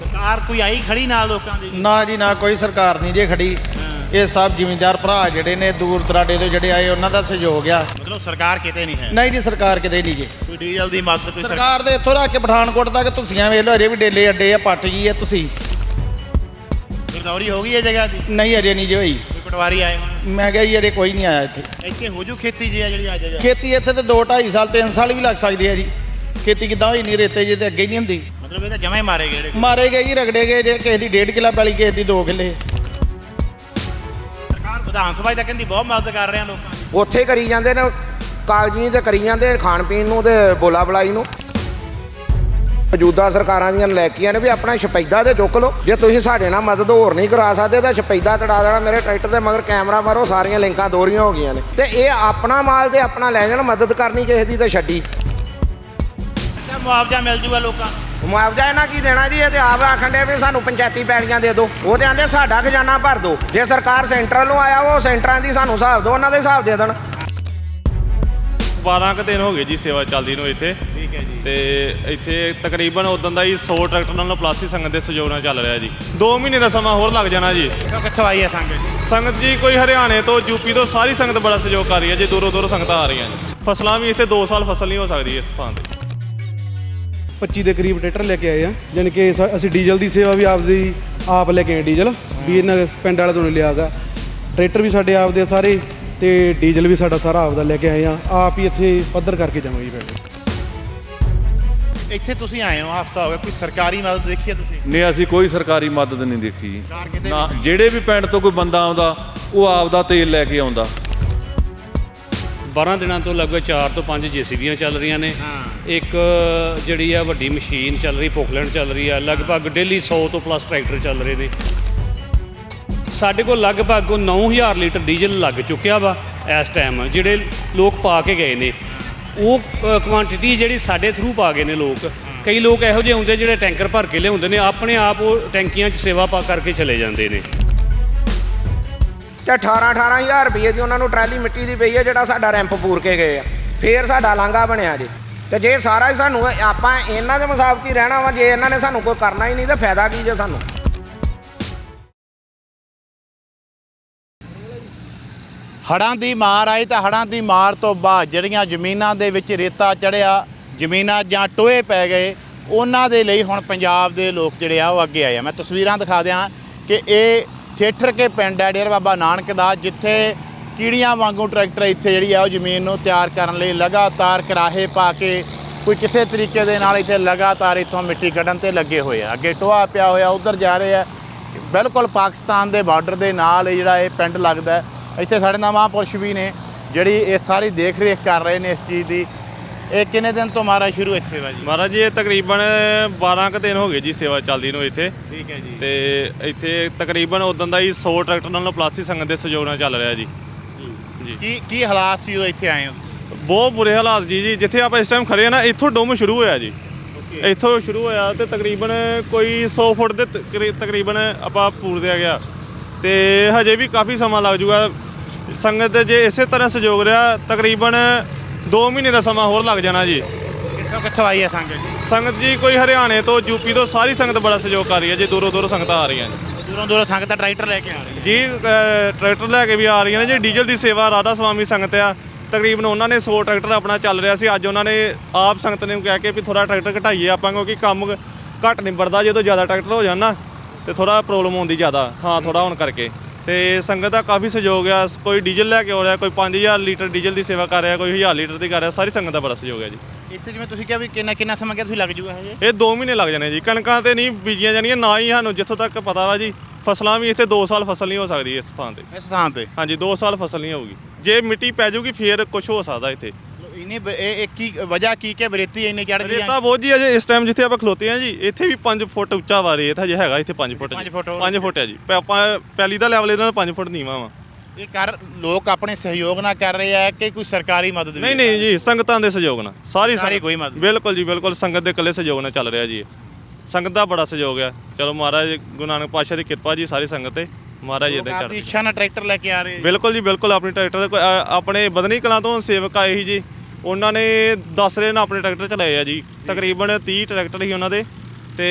ਸਰਕਾਰ ਕੋਈ ਆਈ ਖੜੀ ਨਾਲ ਲੋਕਾਂ ਦੀ? ਨਾ ਜੀ ਨਾ ਕੋਈ ਸਰਕਾਰ ਨਹੀਂ ਜੇ ਖੜੀ। ਇਹ ਸਭ ਜ਼ਿਮੀਂਦਾਰ ਭਰਾ ਜਿਹੜੇ ਨੇ ਦੂਰ ਦਰਾਡੇ ਤੋਂ ਜਿਹੜੇ ਆਏ ਉਹਨਾਂ ਦਾ ਸਹਿਯੋਗ ਆ। ਮਤਲਬ ਸਰਕਾਰ ਕਿਤੇ ਨਹੀਂ ਹੈ? ਨਹੀਂ ਜੀ ਸਰਕਾਰ ਕਿਤੇ ਨਹੀਂ ਜੀ। ਕੋਈ ਡੀਜ਼ਲ ਦੀ ਮਦਦ ਕੋਈ ਸਰਕਾਰ ਦੇ ਇੱਥੋਂ ਰੱਖ ਕੇ ਪਠਾਨਕੋਟ ਤੱਕ ਤੁਸੀਆਂ ਵੇਖ ਲਓ ਅਜੇ ਵੀ ਡੇਲੇ ਅੱਡੇ ਆ ਪੱਟ ਗਈ ਆ ਤੁਸੀਂ। ਗਿਰਦੌਰੀ ਹੋ ਗਈ ਹੈ ਜਗ੍ਹਾ ਦੀ? ਨਹੀਂ ਅਜੇ ਨਹੀਂ ਜੀ ਹੋਈ। ਕੋਈ ਪਟਵਾਰੀ ਆਏ ਹੋਣ? ਮੈਂ ਕਿਹਾ ਜੀ ਅਜੇ ਕੋਈ ਨਹੀਂ ਆਇਆ ਇੱਥੇ। ਇੱਥੇ ਹੋ ਜੂ ਖੇਤੀ ਜੀ ਆ ਜਿਹੜੀ ਆ? ਜਗ੍ਹਾ ਖੇਤੀ ਇੱਥੇ ਤੇ 2 2.5 ਸਾਲ 3 ਸਾਲ ਵੀ ਲੱਗ ਸਕਦੀ ਹੈ ਜੀ। ਖੇਤੀ ਕਿੱਦਾਂ ਹੋਈ ਨਹੀਂ ਰੇਤੇ ਜੇ ਤੇ ਅੱਗੇ ਨਹੀਂ ਹੁੰਦੀ। ਮਤਲਬ ਇਹ ਤਾਂ ਜਮਾ ਹੀ ਮਾਰੇ ਗਏ ਜਿਹੜੇ ਮਾਰੇ ਗਏ ਜੀ ਰਗੜੇ ਗਏ ਜੇ ਕਿਸੇ ਦੀ 1.5 ਕਿੱਲਾ ਪੈਲੀ ਕਿਸੇ ਦੀ 2 ਕਿੱਲੇ। ਸਰਕਾਰ ਵਿਧਾਨ ਸਭਾ ਤਾਂ ਕਹਿੰਦੀ ਬਹੁਤ ਮਦਦ ਕਰ ਰਹੇ ਆ ਲੋਕਾਂ ਦੀ। ਉੱਥੇ ਕਰੀ ਜਾਂਦੇ ਨੇ ਕਾਗਜ਼ੀ ਤੇ ਕਰੀ ਜਾਂਦੇ ਖਾਣ ਪੀਣ ਨੂੰ ਤੇ ਬੋਲਾ ਬਲਾਈ ਨੂੰ। ਮੌਜੂਦਾ ਸਰਕਾਰਾਂ ਦੀਆਂ ਲੈਕੀਆਂ ਨੇ ਵੀ ਆਪਣਾ ਛਪੈਦਾ ਤੇ ਚੁੱਕ ਲਓ। ਜੇ ਤੁਸੀਂ ਸਾਡੇ ਨਾਲ ਮਦਦ ਹੋਰ ਨਹੀਂ ਕਰਾ ਸਕਦੇ ਤਾਂ ਛਪੈਦਾ ਤੜਾ ਦੇਣਾ ਮੇਰੇ ਟਰੈਕਟਰ ਦੇ ਮਗਰ ਕੈਮਰਾ ਮਾਰੋ ਸਾਰੀਆਂ ਲਿੰਕਾਂ ਦੋਰੀਆਂ ਹੋ ਗਈਆਂ ਨੇ। ਤੇ ਇਹ ਆਪਣਾ ਮਾਲ ਤੇ ਆਪਣਾ ਲੈ ਜਾਣ ਮਦਦ ਕਰਨੀ ਕਿਸੇ ਦੀ ਤੇ ਛੱਡੀ। ਤਾਂ ਮੁਆਵਜ਼ਾ ਮਿਲ ਜੂਗਾ ਲੋਕਾਂ ਨੂੰ। ਮੁਆਵਜ਼ਾ ਇਹਨਾਂ ਕੀ ਦੇਣਾ ਜੀ? ਇਹ ਤੇ ਆਪ ਆਖਣ ਦੇ ਵੀ ਸਾਨੂੰ ਪੰਚਾਇਤੀ ਪੈਲੀਆਂ ਦੇ ਦਿਓ। ਉਹ ਤੇ ਆਂਦੇ ਸਾਡਾ ਖਜ਼ਾਨਾ ਭਰ ਦਿਓ। ਜੇ ਸਰਕਾਰ ਸੈਂਟਰਲ ਨੂੰ ਆਇਆ ਉਹ ਸੈਂਟਰਾਂ ਦੀ ਸਾਨੂੰ ਹਿਸਾਬ ਦਿਓ ਉਹਨਾਂ ਦੇ ਹਿਸਾਬ ਦੇ ਦੇਣ। 12 ਕੁ ਦਿਨ ਹੋ ਗਏ ਜੀ ਸੇਵਾ ਚੱਲਦੀ ਨੂੰ ਇੱਥੇ। ਠੀਕ ਹੈ ਜੀ। ਤੇ ਇੱਥੇ ਤਕਰੀਬਨ ਉਦੋਂ ਦਾ ਹੀ 100 ਟਰੈਕਟਰ ਨਾਲ ਪਲਾਸੀ ਸੰਗਤ ਦੇ ਸਹਿਯੋਗ ਨਾਲ ਚੱਲ ਰਿਹਾ ਜੀ। 2 ਮਹੀਨੇ ਦਾ ਸਮਾਂ ਹੋਰ ਲੱਗ ਜਾਣਾ ਜੀ। ਕਿੱਥੋਂ ਕਿੱਥੋਂ ਆਈ ਹੈ ਸੰਗਤ ਜੀ? ਸੰਗਤ ਜੀ ਕੋਈ ਹਰਿਆਣੇ ਤੋਂ ਯੂਪੀ ਤੋਂ ਸਾਰੀ ਸੰਗਤ ਬੜਾ ਸਹਿਯੋਗ ਕਰ ਰਹੀ ਹੈ ਜੀ। ਦੂਰੋਂ ਦੂਰੋਂ ਸੰਗਤਾਂ ਆ ਰਹੀਆਂ ਜੀ। ਫਸਲਾਂ ਵੀ ਇੱਥੇ 2 ਸਾਲ ਫਸਲ ਨਹੀਂ ਹੋ ਸਕਦੀ ਇਸ ਥਾਂ ਤੇ। 25 ਦੇ ਕਰੀਬ ਟਰੈਕਟਰ ਲੈ ਕੇ ਆਏ ਆ। ਜਾਣੀ ਕਿ ਸਾ- ਅਸੀਂ ਡੀਜ਼ਲ ਦੀ ਸੇਵਾ ਵੀ ਆਪਦੀ ਆਪ ਲੈ ਕੇ ਆਏ ਡੀਜ਼ਲ ਵੀ ਇਹਨਾਂ ਪਿੰਡ ਵਾਲੇ ਤੋਂ ਨਹੀਂ ਲਿਆਗਾ ਟਰੈਕਟਰ ਵੀ ਸਾਡੇ ਆਪਦੇ ਆ ਸਾਰੇ ਤੇ ਡੀਜ਼ਲ ਵੀ ਸਾਡਾ ਸਾਰਾ ਆਪਦਾ ਲੈ ਕੇ ਆਏ ਆ। ਆਪ ਹੀ ਇੱਥੇ ਪੱਧਰ ਕਰਕੇ ਜਾਵਾਂਗੇ ਪਿੰਡ ਇੱਥੇ ਤੁਸੀਂ ਆਏ ਹੋ ਹਫਤਾ ਹੋ ਗਿਆ ਕੋਈ ਸਰਕਾਰੀ ਮਦਦ ਦੇਖੀ ਹੈ ਤੁਸੀਂ? ਨਹੀਂ ਅਸੀਂ ਕੋਈ ਸਰਕਾਰੀ ਮਦਦ ਨਹੀਂ ਦੇਖੀ ਕਿਤੇ ਨਾ ਜਿਹੜੇ ਵੀ ਪਿੰਡ ਤੋਂ ਕੋਈ ਬੰਦਾ ਆਉਂਦਾ ਉਹ ਆਪਦਾ ਤੇਲ ਲੈ ਕੇ ਆਉਂਦਾ। 12 ਦਿਨਾਂ ਤੋਂ ਲਗਭਗ 4 ਤੋਂ 5 ਜੀਸੀਬੀਆਂ ਚੱਲ ਰਹੀਆਂ ਨੇ। ਹਾਂ। ਇੱਕ ਜਿਹੜੀ ਆ ਵੱਡੀ ਮਸ਼ੀਨ ਚੱਲ ਰਹੀ ਪੋਕਲੈਂਡ ਚੱਲ ਰਹੀ ਆ ਲਗਭਗ ਡੇਲੀ 100 ਤੋਂ ਪਲੱਸ ਟਰੈਕਟਰ ਚੱਲ ਰਹੇ ਨੇ। ਸਾਡੇ ਕੋਲ ਲਗਭਗ ਉਹ 9000 ਲੀਟਰ ਡੀਜ਼ਲ ਲੱਗ ਚੁੱਕਿਆ ਵਾ ਇਸ ਟਾਈਮ ਜਿਹੜੇ ਲੋਕ ਪਾ ਕੇ ਗਏ ਨੇ। ਉਹ ਕੁਆਂਟੀਟੀ ਜਿਹੜੀ ਸਾਡੇ ਥਰੂ ਪਾ ਗਏ ਨੇ ਲੋਕ। ਕਈ ਲੋਕ ਇਹੋ ਜਿਹੇ ਹੁੰਦੇ ਜਿਹੜੇ ਟੈਂਕਰ ਭਰ ਕੇ ਲਿਆਉਂਦੇ ਨੇ ਆਪਣੇ ਆਪ ਉਹ ਟੈਂਕੀਆਂ 'ਚ ਸੇਵਾ ਪਾ ਕਰਕੇ ਚਲੇ ਜਾਂਦੇ ਨੇ। ਤੇ 18 18000 ਰੁਪਏ ਦੀ ਉਹਨਾਂ ਨੂੰ ਟਰਾਲੀ ਮਿੱਟੀ ਦੀ ਪਈ ਹੈ ਜਿਹੜਾ ਸਾਡਾ ਰੈਂਪ ਪੂਰ ਕੇ ਗਏ ਆ। ਫੇਰ ਸਾਡਾ ਲਾਂਘਾ ਬਣਿਆ ਜੀ। ਤੇ ਜੇ ਸਾਰਾ ਹੀ ਸਾਨੂੰ ਆਪਾਂ ਇਹਨਾਂ ਦੇ ਮੁਸਾਬਕ ਹੀ ਰਹਿਣਾ ਵਾ, ਜੇ ਇਹਨਾਂ ਨੇ ਸਾਨੂੰ ਕੋਈ ਕਰਨਾ ਹੀ ਨਹੀਂ, ਤਾਂ ਫਾਇਦਾ ਕੀ ਜੇ ਸਾਨੂੰ? ਹੜਾਂ ਦੀ ਮਾਰ ਆਈ ਤਾਂ ਹੜਾਂ ਦੀ ਮਾਰ ਤੋਂ ਬਾਅਦ ਜਿਹੜੀਆਂ ਜ਼ਮੀਨਾਂ ਦੇ ਵਿੱਚ ਰੇਤਾ ਚੜਿਆ, ਜ਼ਮੀਨਾਂ ਜਾਂ ਟੋਏ ਪੈ ਗਏ, ਉਹਨਾਂ ਦੇ ਲਈ ਹੁਣ ਪੰਜਾਬ ਦੇ ਲੋਕ ਜਿਹੜੇ ਆ ਉਹ ਅੱਗੇ ਆਏ ਆ। ਮੈਂ ਤਸਵੀਰਾਂ ਦਿਖਾ ਦਿਆਂ ਕਿ ਇਹ ਠੇਠਰ ਕੇ ਪਿੰਡ ਹੈ ਡੇਰਾ ਬਾਬਾ ਨਾਨਕ ਦਾ, ਜਿੱਥੇ ਕੀੜੀਆਂ ਵਾਂਗੂ ਟਰੈਕਟਰ ਇੱਥੇ ਜਿਹੜੀ ਆ ਉਹ ਜ਼ਮੀਨ ਨੂੰ ਤਿਆਰ ਕਰਨ ਲਈ ਲਗਾਤਾਰ ਕਰਾਹੇ ਪਾ ਕੇ ਕੋਈ ਕਿਸੇ ਤਰੀਕੇ ਦੇ ਨਾਲ ਇੱਥੇ ਲਗਾਤਾਰ ਇੱਥੋਂ ਮਿੱਟੀ ਕੱਢਣ ਤੇ ਲੱਗੇ ਹੋਏ ਆ। ਅੱਗੇ ਟੋਆ ਪਿਆ ਹੋਇਆ, ਉਧਰ ਜਾ ਰਹੇ ਆ। ਬਿਲਕੁਲ ਪਾਕਿਸਤਾਨ ਦੇ ਬਾਰਡਰ ਦੇ ਨਾਲ ਇਹ ਜਿਹੜਾ ਇਹ ਪਿੰਡ ਲੱਗਦਾ ਇੱਥੇ ਸਾਡੇ ਨਾਲ ਮਹਾਂਪੁਰਸ਼ ਵੀ ਨੇ, ਜਿਹੜੀ ਇਹ ਸਾਰੀ ਦੇਖ ਰੇਖ ਕਰ ਰਹੇ ਨੇ ਇਸ ਚੀਜ਼ ਦੀ। ਇਹ ਕਿੰਨੇ ਦਿਨ ਤੋਂ ਮਾਰਾ ਸ਼ੁਰੂ ਹੈ ਸੇਵਾ ਜੀ? ਮਹਾਰਾਜ ਜੀ ਇਹ ਤਕਰੀਬਨ 12 ਕੁ ਦਿਨ ਹੋ ਗਏ ਜੀ ਸੇਵਾ ਚੱਲਦੀ ਨੂੰ ਇੱਥੇ। ਠੀਕ ਹੈ ਜੀ। ਤੇ ਇੱਥੇ ਤਕਰੀਬਨ ਉਦੋਂ ਦਾ ਹੀ 100 ਟਰੈਕਟਰ ਨਾਲ ਪਲਾਸੀ ਸੰਗਤ ਦੇ ਸਹਿਯੋਗ ਨਾਲ ਚੱਲ ਰਿਹਾ ਜੀ। ਜੀ। ਕੀ ਕੀ ਹਾਲਾਤ ਸੀ ਜਦੋਂ ਇੱਥੇ ਆਏ ਹੋ? ਬਹੁਤ ਬੁਰੇ ਹਾਲਾਤ ਜੀ ਜੀ। ਜਿੱਥੇ ਆਪਾਂ ਇਸ ਟਾਈਮ ਖੜੇ ਆ ਨਾ ਇੱਥੋਂ ਡੁੰਮ ਸ਼ੁਰੂ ਹੋਇਆ ਜੀ। ਇੱਥੋਂ ਸ਼ੁਰੂ ਹੋਇਆ ਤੇ ਤਕਰੀਬਨ ਕੋਈ 100 ਫੁੱਟ ਦੇ ਤਕਰੀ- ਤਕਰੀਬਨ ਆਪਾਂ ਪੂਰਦੇ ਆ ਗਿਆ। ਤੇ ਹਜੇ ਵੀ ਕਾਫੀ ਸਮਾਂ ਲੱਗ ਜੂਗਾ। ਸੰਗਤ ਦੇ ਜੇ ਇਸੇ ਤਰ੍ਹਾਂ ਸਹਿਯੋਗ ਰਿਹਾ ਤਕਰੀਬਨ 2 ਮਹੀਨੇ ਦਾ ਸਮਾਂ ਹੋਰ ਲੱਗ ਜਾਣਾ ਜੀ। ਕਿੱਥੋਂ ਕਿੱਥੋਂ ਆਈ ਹੈ ਸੰਗਤ ਜੀ? ਸੰਗਤ ਜੀ ਕੋਈ ਹਰਿਆਣੇ ਤੋਂ ਯੂਪੀ ਤੋਂ ਸਾਰੀ ਸੰਗਤ ਬੜਾ ਸਹਿਯੋਗ ਕਰ ਰਹੀ ਹੈ ਜੀ ਦੂਰੋਂ ਦੂਰੋਂ ਸੰਗਤਾਂ ਆ ਰਹੀਆਂ ਜੀ ਦੂਰੋਂ ਦੂਰੋਂ ਸੰਗਤ ਦਾ ਟਰੈਕਟਰ ਲੈ ਕੇ ਆ ਰਹੀ ਹੈ। ਜੀ ਅ, ਟਰੈਕਟਰ ਲੈ ਕੇ ਵੀ ਆ ਰਹੀਆਂ ਨੇ ਜੀ ਡੀਜ਼ਲ ਦੀ ਸੇਵਾ ਰਾਧਾ ਸਵਾਮੀ ਸੰਗਤ ਆ। ਤਕਰੀਬਨ ਉਹਨਾਂ ਨੇ 100 ਟਰੈਕਟਰ ਆਪਣਾ ਚੱਲ ਰਿਹਾ ਸੀ ਅੱਜ ਉਹਨਾਂ ਨੇ ਆਪ ਸੰਗਤ ਨੇ ਕਹਿ ਕੇ ਵੀ ਥੋੜਾ ਟਰੈਕਟਰ ਘਟਾਈਏ ਆਪਾਂ ਕਿਉਂਕਿ ਕੰਮ ਘੱਟ ਨਿਬੜਦਾ ਜਦੋਂ ਜ਼ਿਆਦਾ ਟਰੈਕਟਰ ਹੋ ਜਾਣ ਨਾ ਤੇ ਥੋੜਾ ਪ੍ਰੋਬਲਮ ਆਉਂਦੀ ਜ਼ਿਆਦਾ ਹਾਂ ਥੋੜਾ ਹੋਣ ਕਰਕੇ। ਤੇ ਸੰਗਤ ਦਾ ਕਾਫੀ ਸਹਿਯੋਗ ਆ। ਕੋਈ ਡੀਜ਼ਲ ਲੈ ਕੇ ਆ ਰਿਹਾ ਕੋਈ 5000 ਲੀਟਰ ਡੀਜ਼ਲ ਦੀ ਸੇਵਾ ਕਰ ਰਿਹਾ ਕੋਈ 1000 ਲੀਟਰ ਦੀ ਕਰ ਰਿਹਾ ਸਾਰੀ ਸੰਗਤ ਦਾ ਬੜਾ ਸਹਿਯੋਗ ਹੈ ਜੀ। ਇੱਥੇ ਜਿਵੇਂ ਤੁਸੀਂ ਕਿਹਾ ਵੀ ਕਿੰਨਾ ਕਿੰਨਾ ਸਮਾਂ ਕਿਹਾ ਤੁਸੀਂ ਲੱਗ ਜੂਗਾ ਹਜੇ ਇਹ 2 ਮਹੀਨੇ ਲੱਗ ਜਾਣੇ ਜੀ। ਕਣਕਾਂ ਤੇ ਨਹੀਂ ਬੀਜੀਆਂ ਜਾਣੀਆਂ ਨਾ ਹੀ ਸਾਨੂੰ ਜਿੱਥੋਂ ਤੱਕ ਪਤਾ ਵਾ ਜੀ ਫਸਲਾਂ ਵੀ ਇੱਥੇ 2 ਸਾਲ ਫਸਲ ਨਹੀਂ ਹੋ ਸਕਦੀ ਇਸ ਥਾਂ ਤੇ। ਇਸ ਥਾਂ ਤੇ? ਹਾਂਜੀ 2 ਸਾਲ ਫਸਲ ਨਹੀਂ ਹੋਊਗੀ। ਜੇ ਮਿੱਟੀ ਪੈ ਜਾਊਗੀ ਫੇਰ ਕੁਝ ਹੋ ਸਕਦਾ ਇੱਥੇ। ਇਹਨੇ ਬ- ਇਹ ਇਹ ਕੀ ਵਜ੍ਹਾ ਕੀ ਕਿ ਬਰੇਤੀ ਇੰਨੀ ਚੜ ਗਈ ਰੇਤਾ ਬਹੁਤ ਜੀ ਅਜੇ ਇਸ ਟਾਈਮ ਜਿੱਥੇ ਆਪਾਂ ਖਲੋਤੇ ਆ ਜੀ ਇੱਥੇ ਵੀ 5 ਫੁੱਟ ਉੱਚਾ ਵਾ ਰੇਤ ਹਜੇ ਹੈਗਾ ਇੱਥੇ 5 ਫੁੱਟ ਪੰਜ ਫੁੱਟ ਹੋਰ 5 ਫੁੱਟ ਹੈ ਜੀ। ਪ- ਆਪਾਂ ਪੈਲੀ ਦਾ ਲੈਵਲ ਇਹਨਾਂ ਦਾ 5 ਫੁੱਟ ਨੀਵਾ ਵਾ। ਇਹ ਕਰ ਲੋਕ ਆਪਣੇ ਸਹਿਯੋਗ ਨਾਲ ਕਰ ਰਹੇ ਆ ਕਿ ਕੋਈ ਸਰਕਾਰੀ ਮਦਦ ਵੀ ਨਹੀਂ? ਨਹੀਂ ਜੀ ਸੰਗਤਾਂ ਦੇ ਸਹਿਯੋਗ ਨਾਲ। ਸਾਰੀ ਸਾਰੀ ਸੰਗਤ- ਕੋਈ ਮਦਦ। ਬਿਲਕੁਲ ਜੀ ਬਿਲਕੁਲ ਸੰਗਤ ਦੇ ਇਕੱਲੇ ਸਹਿਯੋਗ ਨਾਲ ਚੱਲ ਰਿਹਾ ਜੀ ਇਹ। ਸੰਗਤ ਦਾ ਬੜਾ ਸਹਿਯੋਗ ਹੈ ਚਲੋ ਮਹਾਰਾਜ ਗੁਰੂ ਨਾਨਕ ਪਾਤਸ਼ਾਹ ਦੀ ਕਿਰਪਾ ਜੀ ਸਾਰੀ ਸੰਗਤ ਤੇ। ਮਹਾਰਾਜ ਲੋਕ ਆਪਦੀ ਚੜ੍ਹ ਇੱਛਾ ਨਾਲ ਟਰੈਕਟਰ ਲੈ ਕੇ ਆ ਰਹੇ ਆ। ਬਿਲਕੁਲ ਜੀ ਬਿਲਕੁਲ ਆਪਣੀ ਟਰੈਕਟਰ ਅ, ਆਪਣੇ ਬਦਨੀ ਕਲਾਂ ਤੋਂ ਸੇਵਕ ਆਏ ਸੀ ਜੀ। ਉਹਨਾਂ ਨੇ ਦੱਸ ਰਹੇ ਨੇ ਆਪਣੇ ਟਰੈਕਟਰ ਚਲਾਏ ਆ ਜੀ। ਤਕਰੀਬਨ 30 ਟਰੈਕਟਰ ਸੀ ਉਹਨਾਂ ਦੇ ਤੇ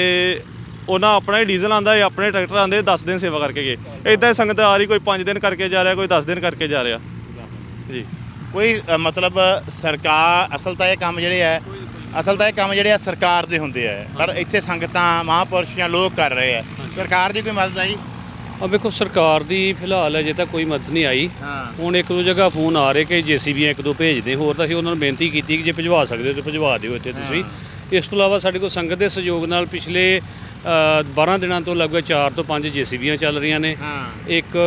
ਉਹਨਾਂ ਆਪਣਾ ਹੀ ਡੀਜ਼ਲ ਆਂਦਾ ਆਪਣੇ ਟਰੈਕਟਰ ਆਂਦੇ 10 ਦਿਨ ਸੇਵਾ ਕਰਕੇ ਗਏ। ਇਦਾਂ ਹੀ ਸੰਗਤ ਆ ਰਹੀ ਕੋਈ 5 ਦਿਨ ਕਰਕੇ ਜਾ ਰਿਹਾ ਕੋਈ 10 ਦਿਨ ਕਰਕੇ ਜਾ ਰਿਹਾ। ਜੀ। ਕੋਈ ਮਤਲਬ ਸਰਕਾਰ ਅਸਲ ਤਾਂ ਇਹ ਕੰਮ ਜਿਹੜੇ ਹੈ ਅਸਲ ਤਾਂ ਇਹ ਕੰਮ ਜਿਹੜੇ ਆ ਸਰਕਾਰ ਦੇ ਹੁੰਦੇ ਆ। ਪਰ ਇੱਥੇ ਸੰਗਤਾਂ ਮਹਾਂਪੁਰਸ਼ ਜਾਂ ਲੋਕ ਕਰ ਰਹੇ ਆ। ਸਰਕਾਰ ਦੀ ਕੋਈ ਮਦਦ ਆਈ ਆ ਵੇਖੋ ਸਰਕਾਰ ਦੀ ਫਿਲਹਾਲ ਅਜੇ ਤੱਕ ਕੋਈ ਮਦਦ ਨਹੀਂ ਆਈ। ਹਾਂ। ਹੁਣ ਇੱਕ ਦੋ ਜਗ੍ਹਾ ਫੋਨ ਆ ਰਹੇ ਕਿ ਜੀਸੀਬੀਆਂ ਇੱਕ ਦੋ ਭੇਜਦੇ ਹੋਰ ਤਾਂ ਅਸੀਂ ਉਹਨਾਂ ਨੂੰ ਬੇਨਤੀ ਕੀਤੀ ਕਿ ਜੇ ਭਿਜਵਾ ਸਕਦੇ ਹੋ ਤਾਂ ਭਿਜਵਾ ਦਿਓ ਇੱਥੇ ਤੁਸੀਂ। ਇਸ ਤੋਂ ਇਲਾਵਾ ਸਾਡੇ ਕੋਲ ਸੰਗਤ ਦੇ ਸਹਿਯੋਗ ਨਾਲ ਪਿਛਲੇ ਅ, 12 ਦਿਨਾਂ ਤੋਂ ਲਗਭਗ 4 ਤੋਂ 5 ਜੀਸੀਬੀਆਂ ਚੱਲ ਰਹੀਆਂ ਨੇ। ਇੱਕ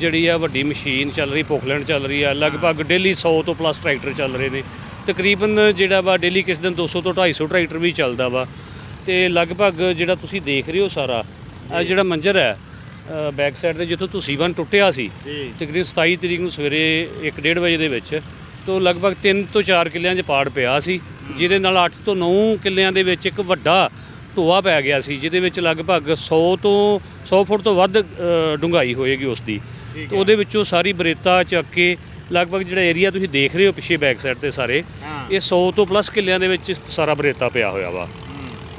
ਜਿਹੜੀ ਆ ਵੱਡੀ ਮਸ਼ੀਨ ਚੱਲ ਰਹੀ ਪੋਕਲੈਂਡ ਚੱਲ ਰਹੀ ਆ ਲਗਭਗ ਡੇਲੀ 100 ਤੋਂ ਪਲੱਸ ਟਰੈਕਟਰ ਚੱਲ ਰਹੇ ਨੇ। ਤਕਰੀਬਨ ਜਿਹੜਾ ਵਾ ਡੇਲੀ ਕਿਸ ਦਿਨ 200 ਤੋਂ 250 ਟਰੈਕਟਰ ਵੀ ਚੱਲਦਾ ਵਾ। ਤੇ ਲਗਭਗ ਜਿਹੜਾ ਤੁਸੀਂ ਦੇਖ ਰਹੇ ਹੋ ਸਾਰਾ ਜਿਹੜਾ ਮੰਜ਼ਰ ਹੈ ਬੈਕ ਸਾਈਡ ਤੇ ਜਿੱਥੋਂ ਤੁਸੀਂ ਵਨ ਟੁੱਟਿਆ ਸੀ ਜੀ। ਤਕਰੀਬਨ 27 ਤਰੀਕ ਨੂੰ ਸਵੇਰੇ 1:30 ਵਜੇ ਦੇ ਵਿੱਚ ਤੋਂ ਲਗਭਗ 3 ਤੋਂ 4 ਕਿੱਲਿਆਂ 'ਚ ਪਾੜ ਪਿਆ ਸੀ ਜਿਹਦੇ ਨਾਲ 8 ਤੋਂ 9 ਕਿੱਲਿਆਂ ਦੇ ਵਿੱਚ ਇੱਕ ਵੱਡਾ ਢੋਆ ਪੈ ਗਿਆ ਸੀ ਜਿਹਦੇ ਵਿੱਚ ਲਗਭਗ 100 ਤੋਂ 100 ਫੁੱਟ ਤੋਂ ਵੱਧ ਡੂੰਘਾਈ ਹੋਏਗੀ ਉਸ ਦੀ ਤੇ ਉਹਦੇ ਵਿੱਚੋਂ ਸਾਰੀ ਬਰੇਤਾ ਚੱਕ ਕੇ ਲਗਭਗ ਜਿਹੜਾ ਏਰੀਆ ਤੁਸੀਂ ਦੇਖ ਰਹੇ ਹੋ ਪਿੱਛੇ ਬੈਕ ਸਾਈਡ ਤੇ ਸਾਰੇ ਇਹ 100 ਤੋਂ ਪਲੱਸ ਕਿੱਲਿਆਂ ਦੇ ਵਿੱਚ ਸਾਰਾ ਬਰੇਤਾ ਪਿਆ ਹੋਇਆ ਵਾ।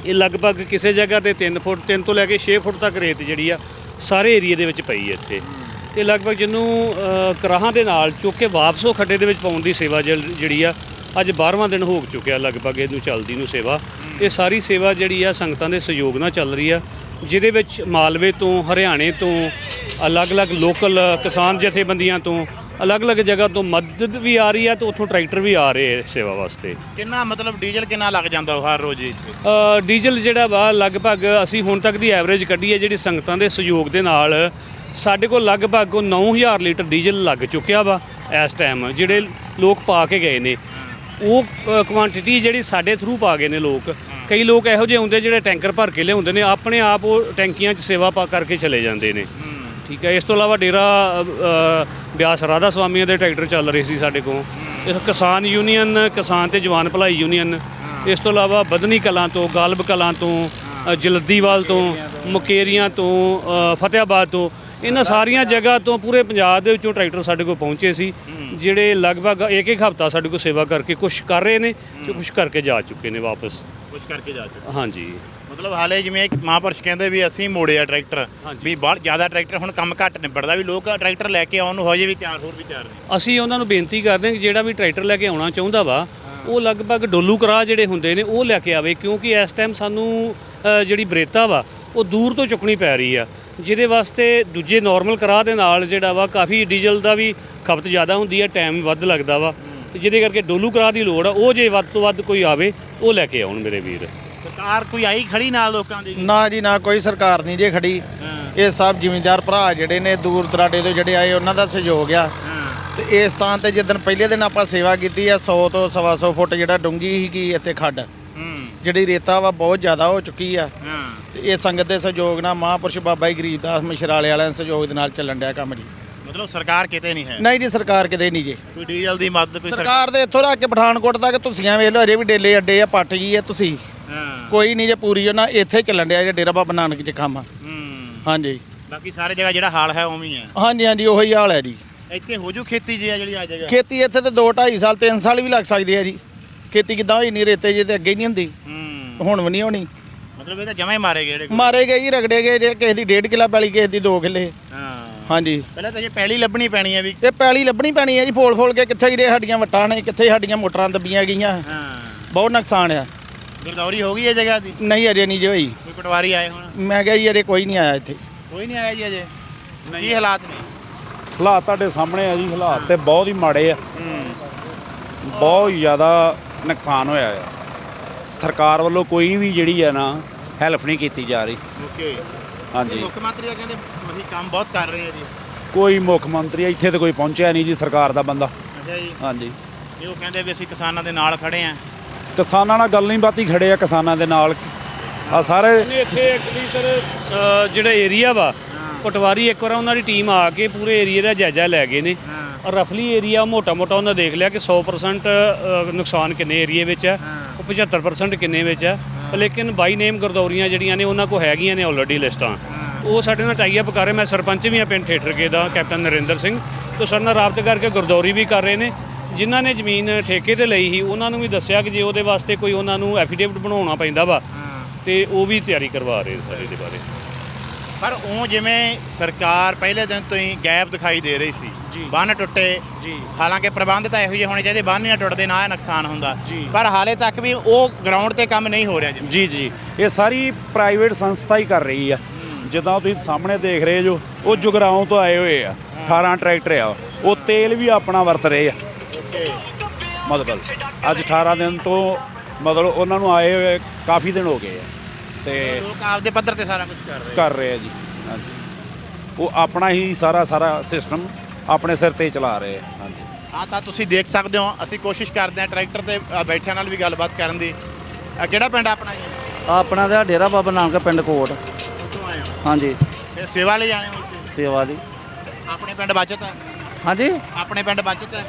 ਇਹ ਲਗਭਗ ਕਿਸੇ ਜਗ੍ਹਾ ਤੇ 3 ਫੁੱਟ 3 ਤੋਂ ਲੈ ਕੇ 6 ਫੁੱਟ ਤੱਕ ਰੇਤ ਜਿਹੜੀ ਆ ਸਾਰੇ ਏਰੀਆ ਦੇ ਵਿੱਚ ਪਈ ਹੈ ਇੱਥੇ। ਤੇ ਲਗਭਗ ਜਿਹਨੂੰ ਕਰਾਹਾਂ ਦੇ ਨਾਲ ਚੁੱਕ ਕੇ ਵਾਪਸ ਉਹ ਖੱਡੇ ਦੇ ਵਿੱਚ ਪਾਉਣ ਦੀ ਸੇਵਾ ਜਲ- ਜਿਹੜੀ ਆ, ਅੱਜ 12ਵਾਂ ਦਿਨ ਹੋ ਚੁੱਕਿਆ ਲਗਭਗ ਇਹਨੂੰ ਚੱਲਦੀ ਨੂੰ ਸੇਵਾ। ਇਹ ਸਾਰੀ ਸੇਵਾ ਜਿਹੜੀ ਆ, ਸੰਗਤਾਂ ਦੇ ਸਹਿਯੋਗ ਨਾਲ ਚੱਲ ਰਹੀ ਆ, ਜਿਹਦੇ ਵਿੱਚ ਮਾਲਵੇ ਤੋਂ, ਹਰਿਆਣੇ ਤੋਂ, ਅਲੱਗ-ਅਲੱਗ ਲੋਕਲ ਕਿਸਾਨ ਜਥੇਬੰਦੀਆਂ ਤੋਂ ਅਲੱਗ-ਅਲੱਗ ਜਗ੍ਹਾ ਤੋਂ ਮਦਦ ਵੀ ਆ ਰਹੀ ਆ ਤੇ ਉੱਥੋਂ ਟਰੈਕਟਰ ਵੀ ਆ ਰਹੇ ਸੇਵਾ ਵਾਸਤੇ। ਕਿੰਨਾ ਮਤਲਬ ਡੀਜ਼ਲ ਕਿੰਨਾ ਲੱਗ ਜਾਂਦਾ ਉਹ ਹਰ ਰੋਜ਼ ਅ, ਡੀਜ਼ਲ ਜਿਹੜਾ ਵਾ ਲਗਭਗ ਅਸੀਂ ਹੁਣ ਤੱਕ ਦੀ ਐਵਰੇਜ ਕੱਢੀ ਹੈ ਜਿਹੜੀ ਸੰਗਤਾਂ ਦੇ ਸਹਿਯੋਗ ਦੇ ਨਾਲ ਸਾਡੇ ਕੋਲ ਲਗਭਗ ਉਹ 9000 ਲੀਟਰ ਡੀਜ਼ਲ ਲੱਗ ਚੁੱਕਿਆ ਵਾ ਇਸ ਟਾਈਮ ਜਿਹੜੇ ਲੋਕ ਪਾ ਕੇ ਗਏ ਨੇ। ਉਹ ਕੁਆਂਟੀਟੀ ਜਿਹੜੀ ਸਾਡੇ ਥਰੂ ਪਾ ਗਏ ਨੇ ਲੋਕ। ਕਈ ਲੋਕ ਇਹੋ ਜਿਹੇ ਹੁੰਦੇ ਜਿਹੜੇ ਟੈਂਕਰ ਭਰ ਕੇ ਲਿਆਉਂਦੇ ਨੇ ਆਪਣੇ ਆਪ ਉਹ ਟੈਂਕੀਆਂ 'ਚ ਸੇਵਾ ਪਾ ਕਰਕੇ ਚਲੇ ਜਾਂਦੇ ਨੇ। ਠੀਕ ਹੈ। ਇਸ ਤੋਂ ਇਲਾਵਾ ਡੇਰਾ ਅ, ਬਿਆਸ ਰਾਧਾ ਸਵਾਮੀਆਂ ਦੇ ਟਰੈਕਟਰ ਚੱਲ ਰਹੇ ਸੀ ਸਾਡੇ ਕੋਲ। ਇਸ ਕਿਸਾਨ ਯੂਨੀਅਨ ਕਿਸਾਨ ਤੇ ਜਵਾਨ ਭਲਾਈ ਯੂਨੀਅਨ। ਇਸ ਤੋਂ ਇਲਾਵਾ ਬਦਨੀ ਕਲਾਂ ਤੋਂ ਗਾਲਬ ਕਲਾਂ ਤੋਂ ਅ, ਜਲੱਦੀਵਾਲ ਤੋਂ ਮੁਕੇਰੀਆਂ ਤੋਂ। ਅ, ਫਤਿਆਬਾਦ ਤੋਂ ਇਹਨਾਂ ਸਾਰੀਆਂ ਜਗ੍ਹਾ ਤੋਂ। ਪੂਰੇ ਪੰਜਾਬ ਦੇ ਵਿੱਚੋਂ ਟਰੈਕਟਰ ਸਾਡੇ ਕੋਲ ਪਹੁੰਚੇ ਸੀ ਜਿਹੜੇ ਲਗਭਗ ਇੱਕ ਇੱਕ ਹਫ਼ਤਾ ਸਾਡੇ ਕੋਲ ਸੇਵਾ ਕਰਕੇ ਕੁਝ ਕਰ ਰਹੇ ਨੇ ਤੇ ਕੁਝ ਕਰਕੇ ਜਾ ਚੁੱਕੇ ਨੇ ਵਾਪਸ। ਕੁਝ ਕਰਕੇ ਜਾ ਚੁੱਕੇ ਹਾਂਜੀ। ਮਤਲਬ ਹਾਲੇ ਜਿਵੇਂ ਇੱਕ ਮਹਾਂਪੁਰਸ਼ ਕਹਿੰਦੇ ਵੀ ਅਸੀਂ ਮੋੜਿਆ ਟਰੈਕਟਰ ਹਾਂਜੀ। ਵੀ ਬਹੁਤ ਜ਼ਿਆਦਾ ਟਰੈਕਟਰ ਹੁਣ ਕੰਮ ਘੱਟ ਨਿਬੜਦਾ ਵੀ ਲੋਕ ਟਰੈਕਟਰ ਲੈ ਕੇ ਆਉਣ ਨੂੰ ਹੋ ਜੇ ਵੀ ਤਿਆਰ ਹੋਰ ਵੀ ਤਿਆਰ ਨੇ। ਅਸੀਂ ਉਹਨਾਂ ਨੂੰ ਬੇਨਤੀ ਕਰਦੇ ਹਾਂ ਕਿ ਜਿਹੜਾ ਵੀ ਟਰੈਕਟਰ ਲੈ ਕੇ ਆਉਣਾ ਚਾਹੁੰਦਾ ਵਾ ਉਹ ਲਗਭਗ ਡੋਲੂ ਕਰਾ ਜਿਹੜੇ ਹੁੰਦੇ ਨੇ ਉਹ ਲੈ ਕੇ ਆਵੇ ਕਿਉਂਕਿ ਇਸ ਟਾਈਮ ਸਾਨੂੰ ਜਿਹੜੀ ਬਰੇਤਾ ਵਾ ਉਹ ਦੂਰ ਤੋਂ ਚੁੱਕਣੀ ਪੈ ਰਹੀ ਆ। ਜਿਹਦੇ ਵਾਸਤੇ ਦੂਜੇ ਨਾਰਮਲ ਕਰਾ ਦੇ ਨਾਲ ਜਿਹੜਾ ਵਾ ਕਾਫੀ ਡੀਜ਼ਲ ਦਾ ਵੀ ਖਪਤ ਜ਼ਿਆਦਾ ਹੁੰਦੀ ਹੈ ਟਾਈਮ ਵੱਧ ਲੱਗਦਾ ਵਾ। ਤੇ ਜਿਹਦੇ ਕਰਕੇ ਡੋਲੂ ਕਰਾ ਦੀ ਲੋੜ ਆ ਉਹ ਜੇ ਵੱਧ ਤੋਂ ਵੱਧ ਕੋਈ ਆਵੇ ਉਹ ਲੈ ਕੇ ਆਉਣ ਮੇਰੇ ਵੀਰ। ਸਰਕਾਰ ਕੋਈ ਆਈ ਖੜੀ ਨਾਲ ਲੋਕਾਂ ਦੀ? ਨਾ ਜੀ ਨਾ ਕੋਈ ਸਰਕਾਰ ਨਹੀਂ ਜੇ ਖੜੀ। ਇਹ ਸਭ ਜ਼ਿਮੀਂਦਾਰ ਭਰਾ ਜਿਹੜੇ ਨੇ ਦੂਰ ਦਰਾਡੇ ਤੋਂ ਜਿਹੜੇ ਆਏ ਉਹਨਾਂ ਦਾ ਸਹਿਯੋਗ ਆ। ਤੇ ਇਸ ਥਾਂ ਤੇ ਜਿੱਦਣ ਪਹਿਲੇ ਦਿਨ ਆਪਾਂ ਸੇਵਾ ਕੀਤੀ ਆ 100 ਤੋਂ ਸਵਾ ਸੌ ਫੁੱਟ ਜਿਹੜਾ ਡੂੰਗੀ ਸੀਗੀ ਇੱਥੇ ਖੱਡ ਜਿਹੜੀ ਰੇਤਾ ਵਾ ਬਹੁਤ ਜ਼ਿਆਦਾ ਹੋ ਚੁੱਕੀ ਆ। ਤੇ ਇਹ ਸੰਗਤ ਦੇ ਸਹਿਯੋਗ ਨਾਲ ਮਹਾਂਪੁਰਸ਼ ਬਾਬਾ ਜੀ ਗਰੀਬਦਾਸ ਮਸ਼ਰਾਲੇ ਵਾਲਿਆਂ ਦੇ ਸਹਿਯੋਗ ਦੇ ਨਾਲ ਚੱਲਣ ਡਿਆ ਕੰਮ ਜੀ। ਮਤਲਬ ਸਰਕਾਰ ਕਿਤੇ ਨਹੀਂ ਹੈ? ਨਹੀਂ ਜੀ ਸਰਕਾਰ ਕਿਤੇ ਨਹੀਂ ਜੀ। ਕੋਈ ਡੀਜ਼ਲ ਦੀ ਮਦਦ ਕੋਈ ਸਰਕਾਰ ਦੇ ਇੱਥੋਂ ਰੱਖ ਕੇ ਪਠਾਨਕੋਟ ਤੱਕ ਤੁਸੀਆਂ ਵੇਖ ਲਓ ਅਜੇ ਵੀ ਡੇਲੇ ਅੱਡੇ ਆ ਪੱਟ ਗਈ ਆ ਤੁਸੀਂ। ਹਾਂ। ਕੋਈ ਨਹੀਂ ਜੇ ਪੂਰੀ ਉਹਨਾਂ ਇੱਥੇ ਚੱਲਣ ਡਿਆ ਜੇ ਡੇਰਾ ਬਾਬਾ ਨਾਨਕ ਚ ਕੰਮ ਹਾਂਜੀ। ਬਾਕੀ ਸਾਰੇ ਜਗ੍ਹਾ ਜਿਹੜਾ ਹਾਲ ਹੈ ਉਵੇਂ ਹੀ ਹੈ। ਹਾਂਜੀ ਹਾਂਜੀ ਉਹੀ ਹਾਲ ਹੈ ਜੀ। ਇੱਥੇ ਹੋ ਜੂ ਖੇਤੀ ਜੀ ਆ ਜਿਹੜੀ ਆ ਜਾਏਗਾ ਖੇਤੀ ਇੱਥੇ ਤੇ 2 2.5 ਸਾਲ 3 ਸਾਲ ਵੀ ਲੱਗ ਸਕਦੀ ਹੈ ਜੀ। ਖੇਤੀ ਕਿੱਦਾਂ ਹੋਈ ਨਹੀਂ ਰੇਤੇ ਜੇ ਤੇ ਅੱਗੇ ਨਹੀਂ ਹੁੰਦੀ। ਹੁਣ ਵੀ ਨਹੀਂ ਹੋਣੀ। ਮਤਲਬ ਇਹ ਤਾਂ ਜਮਾ ਹੀ ਮਾਰੇ ਗਏ ਜਿਹੜੇ ਮਾਰੇ ਗਏ ਜੀ ਰਗੜੇ ਗਏ ਜੇ ਕਿਸੇ ਦੀ 1.5 ਕਿੱਲਾ ਪੈਲੀ ਕਿਸੇ ਦੀ 2 ਕਿੱਲੇ। ਹਾਂ। ਹਾਂਜੀ। ਪਹਿਲਾਂ ਤਾਂ ਇਹ ਪਹਿਲੀ ਲੱਭਣੀ ਪੈਣੀ ਹੈ ਵੀ। ਇਹ ਪੈਲੀ ਲੱਭਣੀ ਪੈਣੀ ਹੈ ਜੀ ਫੋਲ ਫੋਲ ਕੇ ਕਿੱਥੇ ਜਿਹੜੇ ਸਾਡੀਆਂ ਵੱਟਾਂ ਨੇ ਕਿੱਥੇ ਸਾਡੀਆਂ ਮੋਟਰਾਂ ਦੱਬੀਆਂ ਗਈਆਂ। ਹਾਂ। ਬਹੁਤ ਨੁਕਸਾਨ ਆ। ਗਿਰਦੌਰੀ ਹੋ ਗਈ ਇਹ ਜਗ੍ਹਾ ਦੀ? ਨਹੀਂ ਅਜੇ ਨਹੀਂ ਜੀ ਹੋਈ। ਕੋਈ ਪਟਵਾਰੀ ਆਏ ਹੁਣ? ਮੈਂ ਕਿਹਾ ਜੀ ਅਜੇ ਕੋਈ ਨਹੀਂ ਆਇਆ ਇੱਥੇ। ਕੋਈ ਨਹੀਂ ਆਇਆ ਜੀ ਅਜੇ। ਕੀ ਹਾਲਾਤ ਨੇ? ਹਾਲਾਤ ਤੁਹਾਡੇ ਸਾਹਮਣੇ ਆ ਜੀ ਹਾਲਾਤ ਤੇ ਬਹੁਤ ਹੀ ਮਾੜੇ ਆ। ਹੂੰ। ਬਹੁਤ ਜ਼ਿਆਦਾ ਨੁਕਸਾਨ ਹੋਇਆ ਆ। ਸਰਕਾਰ ਵੱਲੋਂ ਕੋਈ ਵੀ ਜਿਹੜੀ ਆ ਨਾ ਹੈਲਪ ਨਹੀਂ ਕੀਤੀ ਜਾ ਰਹੀ। ਓਕੇ। ਹਾਂਜੀ। ਮੁੱਖ ਮੰਤਰੀ ਆ ਕਹਿੰਦੇ। ਅਸੀਂ ਕੰਮ ਬਹੁਤ ਕਰ ਰਹੇ ਹਾਂ ਜੀ। ਕੋਈ ਮੁੱਖ ਮੰਤਰੀ ਇੱਥੇ ਤੇ ਕੋਈ ਪਹੁੰਚਿਆ ਨਹੀਂ ਜੀ ਸਰਕਾਰ ਦਾ ਬੰਦਾ। ਅੱਛਾ ਜੀ। ਹਾਂਜੀ। ਇਹ ਉਹ ਕਹਿੰਦੇ ਵੀ ਅਸੀਂ ਕਿਸਾਨਾਂ ਦੇ ਨਾਲ ਖੜੇ ਆਂ ਕਿਸਾਨਾਂ ਨਾਲ ਗੱਲ ਨਹੀਂ ਬਾਤੀ ਖੜੇ ਆ ਕਿਸਾਨਾਂ ਦੇ ਨਾਲ। ਆ ਸਾਰੇ ਨੇ ਇੱਥੇ ਐਕਚੁਅਲੀ ਸਰ ਜਿਹੜਾ ਏਰੀਆ ਵਾ ਪਟਵਾਰੀ ਇੱਕ ਵਾਰ ਉਹਨਾਂ ਦੀ ਟੀਮ ਆ ਕੇ ਪੂਰੇ ਏਰੀਆ ਦਾ ਜਾਇਜ਼ਾ ਲੈ ਗਏ ਨੇ। ਹਾਂ। ਔਰ ਰਫਲੀ ਏਰੀਆ ਮੋਟਾ ਮੋਟਾ ਉਹਨਾਂ ਦੇਖ ਲਿਆ ਕਿ 100% ਅ, ਨੁਕਸਾਨ ਕਿੰਨੇ ਏਰੀਏ ਵਿੱਚ ਹੈ। ਉਹ 75% ਕਿੰਨੇ ਵਿੱਚ ਹੈ। ਲੇਕਿਨ ਬਾਈ ਨੇਮ ਗਰਦੌਰੀਆਂ ਜਿਹੜੀਆਂ ਨੇ ਉਹਨਾਂ ਕੋ ਹੈਗੀਆਂ ਨੇ ਆਲਰੇਡੀ ਲਿਸਟਾਂ। ਉਹ ਸਾਡੇ ਨਾਲ ਟਾਈ ਅਪ ਕਰ ਰਹੇ। ਮੈਂ ਸਰਪੰਚ ਵੀ ਆ ਪਿੰਡ ਠੇਠਰਕੇ ਦਾ ਕੈਪਟਨ ਨਰਿੰਦਰ ਸਿੰਘ। ਤੋਂ ਸਾਡੇ ਨਾਲ ਰਾਬਤ ਕਰਕੇ ਗਰਦੌਰੀ ਵੀ ਕਰ ਰਹੇ ਨੇ। ਜਿਨ੍ਹਾਂ ਨੇ ਜ਼ਮੀਨ ਠੇਕੇ ਤੇ ਲਈ ਸੀ ਉਹਨਾਂ ਨੂੰ ਵੀ ਦੱਸਿਆ ਕਿ ਜੇ ਉਹਦੇ ਵਾਸਤੇ ਕੋਈ ਉਹਨਾਂ ਨੂੰ ਐਫੀਡੇਵਿਟ ਬਣਾਉਣਾ ਪੈਂਦਾ ਵਾ ਤੇ ਉਹ ਵੀ ਤਿਆਰੀ ਕਰਵਾ ਰਹੇ ਸਾਰੇ ਦੇ ਬਾਰੇ। ਪਰ ਉਹ ਜਿਵੇਂ ਸਰਕਾਰ ਪਹਿਲੇ ਦਿਨ ਤੋਂ ਹੀ ਗੈਪ ਦਿਖਾਈ ਦੇ ਰਹੀ ਸੀ। ਬੰਨ ਟੁੱਟੇ। ਜੀ। ਹਾਲਾਂਕਿ ਪ੍ਰਬੰਧ ਤਾਂ ਇਹੋ ਜਿਹੇ ਹੋਣੇ ਚਾਹੀਦੇ ਬੰਨ ਨਾ ਟੁੱਟਦੇ ਨਾ ਇਹ ਨੁਕਸਾਨ ਹੁੰਦਾ। ਪਰ ਹਾਲੇ ਤੱਕ ਵੀ ਉਹ ਗਰਾਊਂਡ ਤੇ ਕੰਮ ਨਹੀਂ ਹੋ ਰਿਹਾ ਜੀ। ਜੀ ਇਹ ਸਾਰੀ ਪ੍ਰਾਈਵੇਟ ਸੰਸਥਾ ਹੀ ਕਰ ਰਹੀ ਆ। ਜਿੱਦਾਂ ਤੁਸੀਂ ਸਾਹਮਣੇ ਦੇਖ ਰਹੇ ਜੋ ਉਹ ਜੁਗਰਾਉਂ ਤੋਂ ਆਏ ਹੋਏ ਆ 18 ਟਰੈਕਟਰ ਆ ਉਹ ਤੇਲ ਵੀ ਆਪਣਾ ਵਰਤ ਰਹੇ ਆ। ਮਤਲਬ ਅੱਜ 18 ਦਿਨ ਤੋਂ ਮਤਲਬ ਉਹਨਾਂ ਨੂੰ ਆਏ ਹੋਏ ਕਾਫੀ ਦਿਨ ਹੋ ਗਏ ਆ ਤੇ ਲੋਕ ਆਪਦੇ ਪੱਧਰ ਤੇ ਸਾਰਾ ਕੁਝ ਕਰ ਰਹੇ ਕਰ ਰਹੇ ਆ ਜੀ ਹਾਂਜੀ। ਉਹ ਆਪਣਾ ਹੀ ਸਾਰਾ ਸਾਰਾ ਸਿਸਟਮ ਆਪਣੇ ਸਿਰ ਤੇ ਹੀ ਚਲਾ ਰਹੇ ਆ ਹਾਂਜੀ। ਆ ਤਾਂ ਤੁਸੀਂ ਦੇਖ ਸਕਦੇ ਹੋ ਅਸੀਂ ਕੋਸ਼ਿਸ਼ ਕਰਦੇ ਹਾਂ ਟਰੈਕਟਰ ਤੇ ਬੈਠਿਆਂ ਨਾਲ ਵੀ ਗੱਲਬਾਤ ਕਰਨ ਦੀ। ਅ, ਕਿਹੜਾ ਪਿੰਡ ਆ ਆਪਣਾ ਜੀ? ਆਪਣਾ ਤਾਂ ਡੇਰਾ ਬਾਬਾ ਨਾਨਕ ਪਿੰਡ ਕੋਟ। ਹਾਂਜੀ। ਸੇਵਾ ਲਈ ਆਏ ਹੋ ਇੱਥੇ? ਸੇਵਾ ਦੀ ਆਪਣੇ ਪਿੰਡ ਬਚਤ ਹੈ? ਹਾਂਜੀ। ਆਪਣੇ ਪਿੰਡ ਬਚਤ ਹੈ?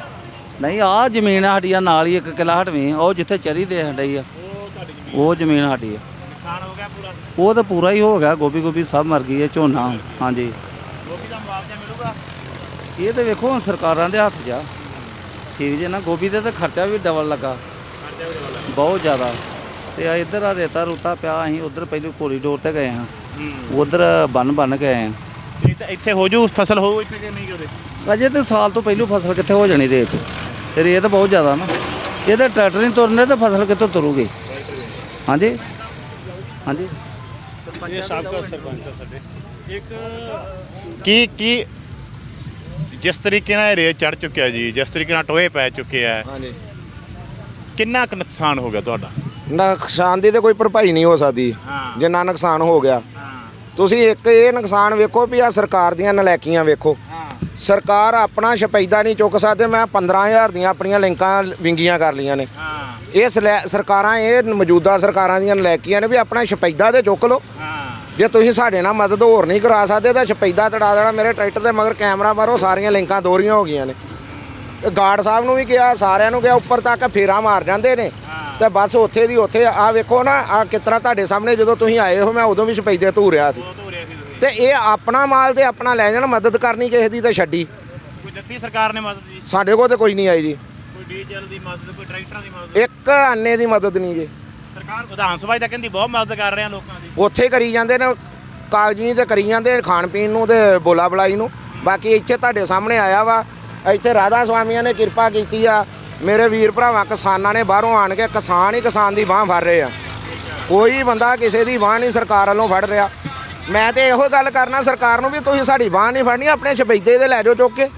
ਨਹੀਂ ਆ ਜ਼ਮੀਨ ਆ ਸਾਡੀ ਆ ਨਾਲ ਹੀ ਇੱਕ ਕਿਲਾ ਹਟਵੀਂ ਉਹ ਜਿੱਥੇ ਚਰੀ ਦੇ ਹੰਡਈ ਆ। ਉਹ ਤੁਹਾਡੀ ਜ਼ਮੀਨ। ਉਹ ਜ਼ਮੀਨ ਸਾਡੀ ਆ। ਨੁਕਸਾਨ ਹੋ ਗਿਆ ਪੂਰਾ? ਉਹ ਤਾਂ ਪੂਰਾ ਹੀ ਹੋ ਗਿਆ ਗੋਭੀ ਗੋਭੀ ਸਭ ਮਰ ਗਈ ਹੈ ਝੋਨਾ ਹਾਂਜੀ। ਗੋਭੀ ਦਾ ਮੁਆਵਜ਼ਾ ਮਿਲੂਗਾ? ਇਹ ਤੇ ਵੇਖੋ ਹੁਣ ਸਰਕਾਰਾਂ ਦੇ ਹੱਥ 'ਚ ਆ। ਠੀਕ ਜੇ ਨਾ ਗੋਭੀ ਦੇ ਤਾਂ ਖਰਚਾ ਵੀ ਡਬਲ ਲੱਗਾ। ਬਹੁਤ ਜ਼ਿਆਦਾ। ਤੇ ਆ ਇੱਧਰ ਆ ਰੇਤਾ ਰੂਤਾ ਪਿਆ ਅਸੀਂ ਉਧਰ ਪਹਿਲੇ ਕੋਰੀਡੋਰ ਤੇ ਗਏ ਹੂੰ। ਉਧਰ ਬੰਨ ਬੰਨ ਕੇ ਆਏ ਹਾਂ ਇਹ ਤਾਂ ਇੱਥੇ ਹੋ ਜੂ ਫਸਲ ਹੋਊ ਇੱਥੇ ਕਿ ਨਹੀਂ ਕਦੇ? ਅਜੇ ਤੇ ਸਾਲ ਤੋਂ ਪਹਿਲੋਂ ਫਸਲ ਕਿੱਥੇ ਹੋ ਜਾਣੀ ਰੇਤ? ਤੇ ਰੇਤ ਬਹੁਤ ਜ਼ਿਆਦਾ ਨਾ। ਇਹ ਤਾਂ ਟਰੈਕਟਰ ਨਹੀਂ ਤੁਰਨੇ ਤੇ ਫਸਲ ਕਿੱਥੋਂ ਤੁਰੂਗੀ? ਹਾਂਜੀ? ਹਾਂਜੀ? ਇਹ ਸਾਬਕਾ ਸਰਪੰਚ ਆ ਸਾਡੇ। ਇੱਕ ਕੀ ਕੀ? ਜਿਸ ਤਰੀਕੇ ਨਾਲ ਇਹ ਰੇਤ ਚੜ ਚੁੱਕਿਆ ਜੀ ਜਿਸ ਤਰੀਕੇ ਨਾਲ ਟੋਏ ਪੈ ਚੁੱਕੇ ਆ। ਹਾਂਜੀ। ਕਿੰਨਾ ਕੁ ਨੁਕਸਾਨ ਹੋ ਗਿਆ ਤੁਹਾਡਾ? ਨੁਕਸਾਨ ਦੀ ਤੇ ਕੋਈ ਭਰਪਾਈ ਨਹੀਂ ਹੋ ਸਕਦੀ। ਜਿੰਨਾ ਨੁਕਸਾਨ ਹੋ ਗਿਆ। ਤੁਸੀਂ ਇੱਕ ਇਹ ਨੁਕਸਾਨ ਵੇਖੋ ਵੀ ਆ ਸਰਕਾਰ ਦੀਆਂ ਨਲੈਕੀਆਂ ਵੇਖੋ। ਸਰਕਾਰ ਆਪਣਾ ਸ਼ਪੈਦਾ ਨਹੀਂ ਚੁੱਕ ਸਕਦੇ ਮੈਂ 15000 ਦੀਆਂ ਆਪਣੀਆਂ ਲਿੰਕਾਂ ਵਿੰਗੀਆਂ ਕਰ ਲੀਆਂ ਨੇ। ਇਹ ਸਰਕਾਰਾਂ ਇਹ ਮੌਜੂਦਾ ਸਰਕਾਰਾਂ ਦੀਆਂ ਨਲੈਕੀਆਂ ਨੇ ਵੀ ਆਪਣਾ ਸ਼ਪੈਦਾ ਤੇ ਚੁੱਕ ਲਓ। ਹਾਂ। ਜੇ ਤੁਸੀਂ ਸਾਡੇ ਨਾਲ ਮਦਦ ਹੋਰ ਨਹੀਂ ਕਰਾ ਸਕਦੇ ਤਾਂ ਸ਼ਪੈਦਾ ਤੜਾ ਦੇਣਾ ਮੇਰੇ ਟਰੈਕਟਰ ਦੇ ਮਗਰ ਕੈਮਰਾ ਮਾਰੋ ਸਾਰੀਆਂ ਲਿੰਕਾਂ ਦੋਰੀਆਂ ਹੋ ਗਈਆਂ ਨੇ। ਗਾਰਡ ਸਾਹਿਬ ਨੂੰ ਵੀ ਕਿਹਾ ਸਾਰਿਆਂ ਨੂੰ ਕਿਹਾ ਉੱਪਰ ਤੱਕ ਫੇਰਾ ਮਾਰ ਜਾਂਦੇ ਨੇ। ਤੇ ਬਸ ਉੱਥੇ ਦੀ ਉੱਥੇ ਆ ਵੇਖੋ ਨਾ ਆ ਕਿਤਰਾ ਤੁਹਾਡੇ ਸਾਹਮਣੇ ਜਦੋਂ ਤੁਸੀਂ ਆਏ ਹੋ ਮੈਂ ਉਦੋਂ ਵੀ ਸ਼ਪੈਦੇ ਉਹ ਧੂਰਿਆ ਸੀ। ਤੇ ਇਹ ਆਪਣਾ ਮਾਲ ਤੇ ਆਪਣਾ ਲੈ ਜਾਣ ਮਦਦ ਕਰਨੀ ਕਿਸੇ ਦੀ ਤਾਂ ਛੱਡੀ। ਕੋਈ ਦਿੱਤੀ ਸਰਕਾਰ ਨੇ ਮਦਦ ਜੀ? ਸਾਡੇ ਕੋਲ ਤੇ ਕੋਈ ਨਹੀਂ ਆਈ ਜੀ। ਕੋਈ ਡੀਜ਼ਲ ਦੀ ਮਦਦ ਕੋਈ ਟਰੈਕਟਰਾਂ ਦੀ ਮਦਦ? ਇੱਕ ਆਨੇ ਦੀ ਮਦਦ ਨਹੀਂ ਜੀ। ਸਰਕਾਰ ਵਿਧਾਨ ਸਭਾ ਤਾਂ ਕਹਿੰਦੀ ਬਹੁਤ ਮਦਦ ਕਰ ਰਹੇ ਆ ਲੋਕਾਂ ਦੀ। ਉੱਥੇ ਕਰੀ ਜਾਂਦੇ ਨੇ ਕਾਗਜ਼ੀ ਤੇ ਕਰੀ ਜਾਂਦੇ ਖਾਣ ਪੀਣ ਨੂੰ ਤੇ ਬੋਲਾ ਬਲਾਈ ਨੂੰ। ਬਾਕੀ ਇੱਥੇ ਤੁਹਾਡੇ ਸਾਹਮਣੇ ਆਇਆ ਵਾ ਇੱਥੇ ਰਾਧਾ ਸੁਆਮੀਆਂ ਨੇ ਕਿਰਪਾ ਕੀਤੀ ਆ ਮੇਰੇ ਵੀਰ ਭਰਾਵਾਂ ਕਿਸਾਨਾਂ ਨੇ ਬਾਹਰੋਂ ਆਣ ਕੇ ਕਿਸਾਨ ਹੀ ਕਿਸਾਨ ਦੀ ਬਾਹ ਫੜ ਰਹੇ ਆ। ਕੋਈ ਬੰਦਾ ਕਿਸੇ ਦੀ ਬਾਹ ਨਹੀਂ ਸਰਕਾਰ ਵੱਲੋਂ ਫੜ ਰਿਹਾ। ਮੈਂ ਤੇ ਇਹੋ ਗੱਲ ਕਰਨਾ ਸਰਕਾਰ ਨੂੰ ਵੀ ਤੁਸੀਂ ਸਾਡੀ ਬਾਹ ਨਹੀਂ ਫੜਨੀ ਆਪਣੇ ਛਪੈਦੇ ਦੇ ਲੈ ਜਾਓ ਚੁੱਕ ਕੇ।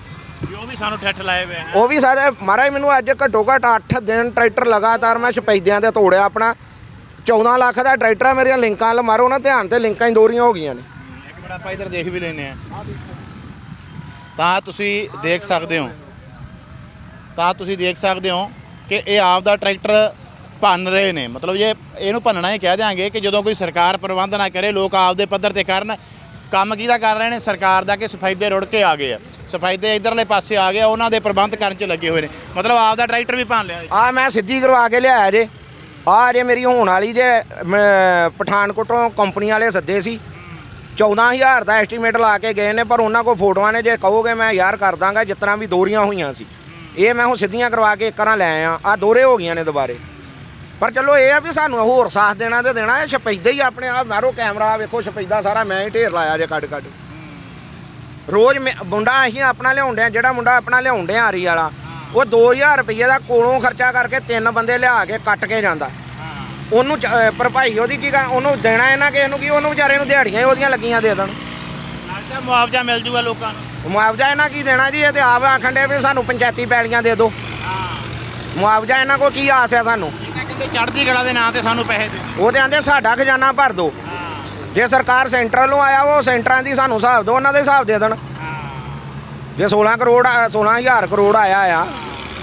ਉਹ ਵੀ ਸਾਨੂੰ ਠੱਠ ਲਾਏ ਹੋਏ ਆ ਉਹ ਵੀ ਸਾਰੇ ਮਹਾਰਾਜ ਮੈਨੂੰ ਅੱਜ ਘੱਟੋ ਘੱਟ 8 ਦਿਨ ਟਰੈਕਟਰ ਲਗਾਤਾਰ ਮੈਂ ਛਪੈਦਿਆਂ ਤੇ ਤੋੜਿਆ ਆਪਣਾ। 14 ਲੱਖ ਦਾ ਟਰੈਕਟਰ ਆ ਮੇਰੀਆਂ ਲਿੰਕਾਂ ਵੱਲ ਮਾਰੋ ਨਾ ਧਿਆਨ ਤੇ ਲਿੰਕਾਂ ਹੀ ਦੋਰੀਆਂ ਹੋ ਗਈਆਂ ਨੇ। ਇੱਕ ਮਿੰਟ ਆਪਾਂ ਇਧਰ ਦੇਖ ਵੀ ਲੈਨੇ ਆ। ਤਾਂ ਤੁਸੀਂ ਦੇਖ ਸਕਦੇ ਹੋ ਤਾਂ ਤੁਸੀਂ ਦੇਖ ਸਕਦੇ ਹੋ ਕਿ ਇਹ ਆਪ ਦਾ ਟਰੈਕਟਰ ਭੰਨ ਰਹੇ ਨੇ। ਮਤਲਬ ਜੇ ਇਹਨੂੰ ਭੰਨਣਾ ਹੀ ਕਹਿ ਦਿਆਂਗੇ ਕਿ ਜਦੋਂ ਕੋਈ ਸਰਕਾਰ ਪ੍ਰਬੰਧ ਨਾ ਕਰੇ, ਲੋਕ ਆਪਦੇ ਪੱਧਰ ਤੇ ਕਰਨ, ਕੰਮ ਕਿਹਦਾ ਕਰ ਰਹੇ ਨੇ? ਸਰਕਾਰ ਦਾ ਕਿ ਸਫਾਈਦੇ ਰੁੜ ਕੇ ਆ ਗਏ ਆ। ਸਫਾਈਦੇ ਇਧਰਲੇ ਪਾਸੇ ਆ ਗਏ ਉਹਨਾਂ ਦੇ ਪ੍ਰਬੰਧ ਕਰਨ 'ਚ ਲੱਗੇ ਹੋਏ ਨੇ। ਮਤਲਬ ਆਪ ਦਾ ਟਰੈਕਟਰ ਵੀ ਭੰਨ ਲਿਆ ਆ ਮੈਂ ਸਿੱਧੀ ਕਰਵਾ ਕੇ ਲਿਆਇਆ ਜੇ। ਆ ਜੇ ਮੇਰੀ ਹੋਣ ਵਾਲੀ ਜੇ, ਮੈਂ, ਪਠਾਨਕੋਟੋਂ ਕੰਪਨੀ ਵਾਲੇ ਸੱਦੇ ਸੀ। 14000 ਦਾ ਐਸਟੀਮੇਟ ਲਾ ਕੇ ਗਏ ਨੇ, ਪਰ ਉਹਨਾਂ ਕੋਲ ਫੋਟੋਆਂ ਨੇ। ਜੇ ਕਹੋਗੇ ਮੈਂ, ਯਾਰ, ਕਰ ਦਾਂਗਾ। ਜਿਸ ਤਰ੍ਹਾਂ ਵੀ ਦੋਰੀਆਂ ਹੋਈਆਂ ਸੀ। ਇਹ ਮੈਂ ਹੁਣ ਸਿੱਧੀਆਂ ਕਰਵਾ ਕੇ ਕਰਾਂ ਲੈ ਆਇਆ। ਆ ਦੋਰੇ ਹੋ ਗਈਆਂ ਨੇ ਦੁਬਾਰੇ। ਪਰ ਚਲੋ ਇਹ ਆ ਵੀ ਸਾਨੂੰ ਹੋਰ ਸਾਥ ਦੇਣਾ ਤੇ ਦੇਣਾ। ਇਹ ਛਪੈਦਾ ਹੀ ਆਪਣੇ ਆਪ। ਮਾਰੋ ਕੈਮਰਾ ਵੇਖੋ ਛਪੈਦਾ ਸਾਰਾ। ਮੈਂ ਹੀ ਢੇਰ ਲਾਇਆ ਜੇ ਕੱਢ ਕੱਢ। ਰੋਜ਼ ਮੁੰਡਾ ਅਸੀਂ ਆਪਣਾ ਲਿਆਉਣ ਡਿਆ। ਜਿਹੜਾ ਮੁੰਡਾ ਆਪਣਾ ਲਿਆਉਣ ਡਿਆ ਆਰੀ ਵਾਲਾ ਉਹ 2000 ਰੁਪਏ ਦਾ ਕੋਲੋਂ ਖਰਚਾ ਕਰਕੇ ਤਿੰਨ ਬੰਦੇ ਲਿਆ ਕੇ ਕੱਟ ਕੇ ਜਾਂਦਾ। ਉਹਨੂੰ ਅਹ ਭਰਪਾਈ ਉਹਦੀ ਕੀ ਕਰ ਉਹਨੂੰ ਦੇਣਾ ਇਹਨਾਂ ਕਿਸੇ ਨੂੰ ਕੀ? ਉਹਨੂੰ ਵਿਚਾਰੇ ਨੂੰ ਦਿਹਾੜੀਆਂ ਉਹਦੀਆਂ ਲੱਗੀਆਂ ਦੇ ਦੇਣ। ਲੱਗਦਾ ਮੁਆਵਜ਼ਾ ਮਿਲ ਜੂਗਾ ਲੋਕਾਂ ਨੂੰ? ਮੁਆਵਜ਼ਾ ਇਹਨਾਂ ਕੀ ਦੇਣਾ ਜੀ? ਇਹ ਤੇ ਆਪ ਆਖਣ ਦੇ ਵੀ ਸਾਨੂੰ ਪੰਚਾਇਤੀ ਪੈਲੀਆਂ ਦੇ ਦਿਓ। ਮੁਆਵਜ਼ਾ ਇਹਨਾਂ ਕੋ ਕੀ ਆਸ ਆ ਸਾਨੂੰ? ਕਹਿੰਦੇ ਚੜ੍ਹਦੀ ਕਲਾ ਦੇ ਨਾਂ ਤੇ ਸਾਨੂੰ ਪੈਸੇ ਦੇ ਉਹ ਤੇ ਆਂਦੇ ਸਾਡਾ ਖਜ਼ਾਨਾ ਭਰ ਦਿਓ। ਜੇ ਸਰਕਾਰ ਸੈਂਟਰਲ ਆਇਆ ਉਹ ਸੈਂਟਰਾਂ ਦੀ ਸਾਨੂੰ ਹਿਸਾਬ ਦਿਓ ਉਹਨਾਂ ਦੇ ਹਿਸਾਬ ਦੇ ਦੇਣ। ਜੇ 16 ਕਰੋੜ ਆ- 16000 ਕਰੋੜ ਆਇਆ ਆ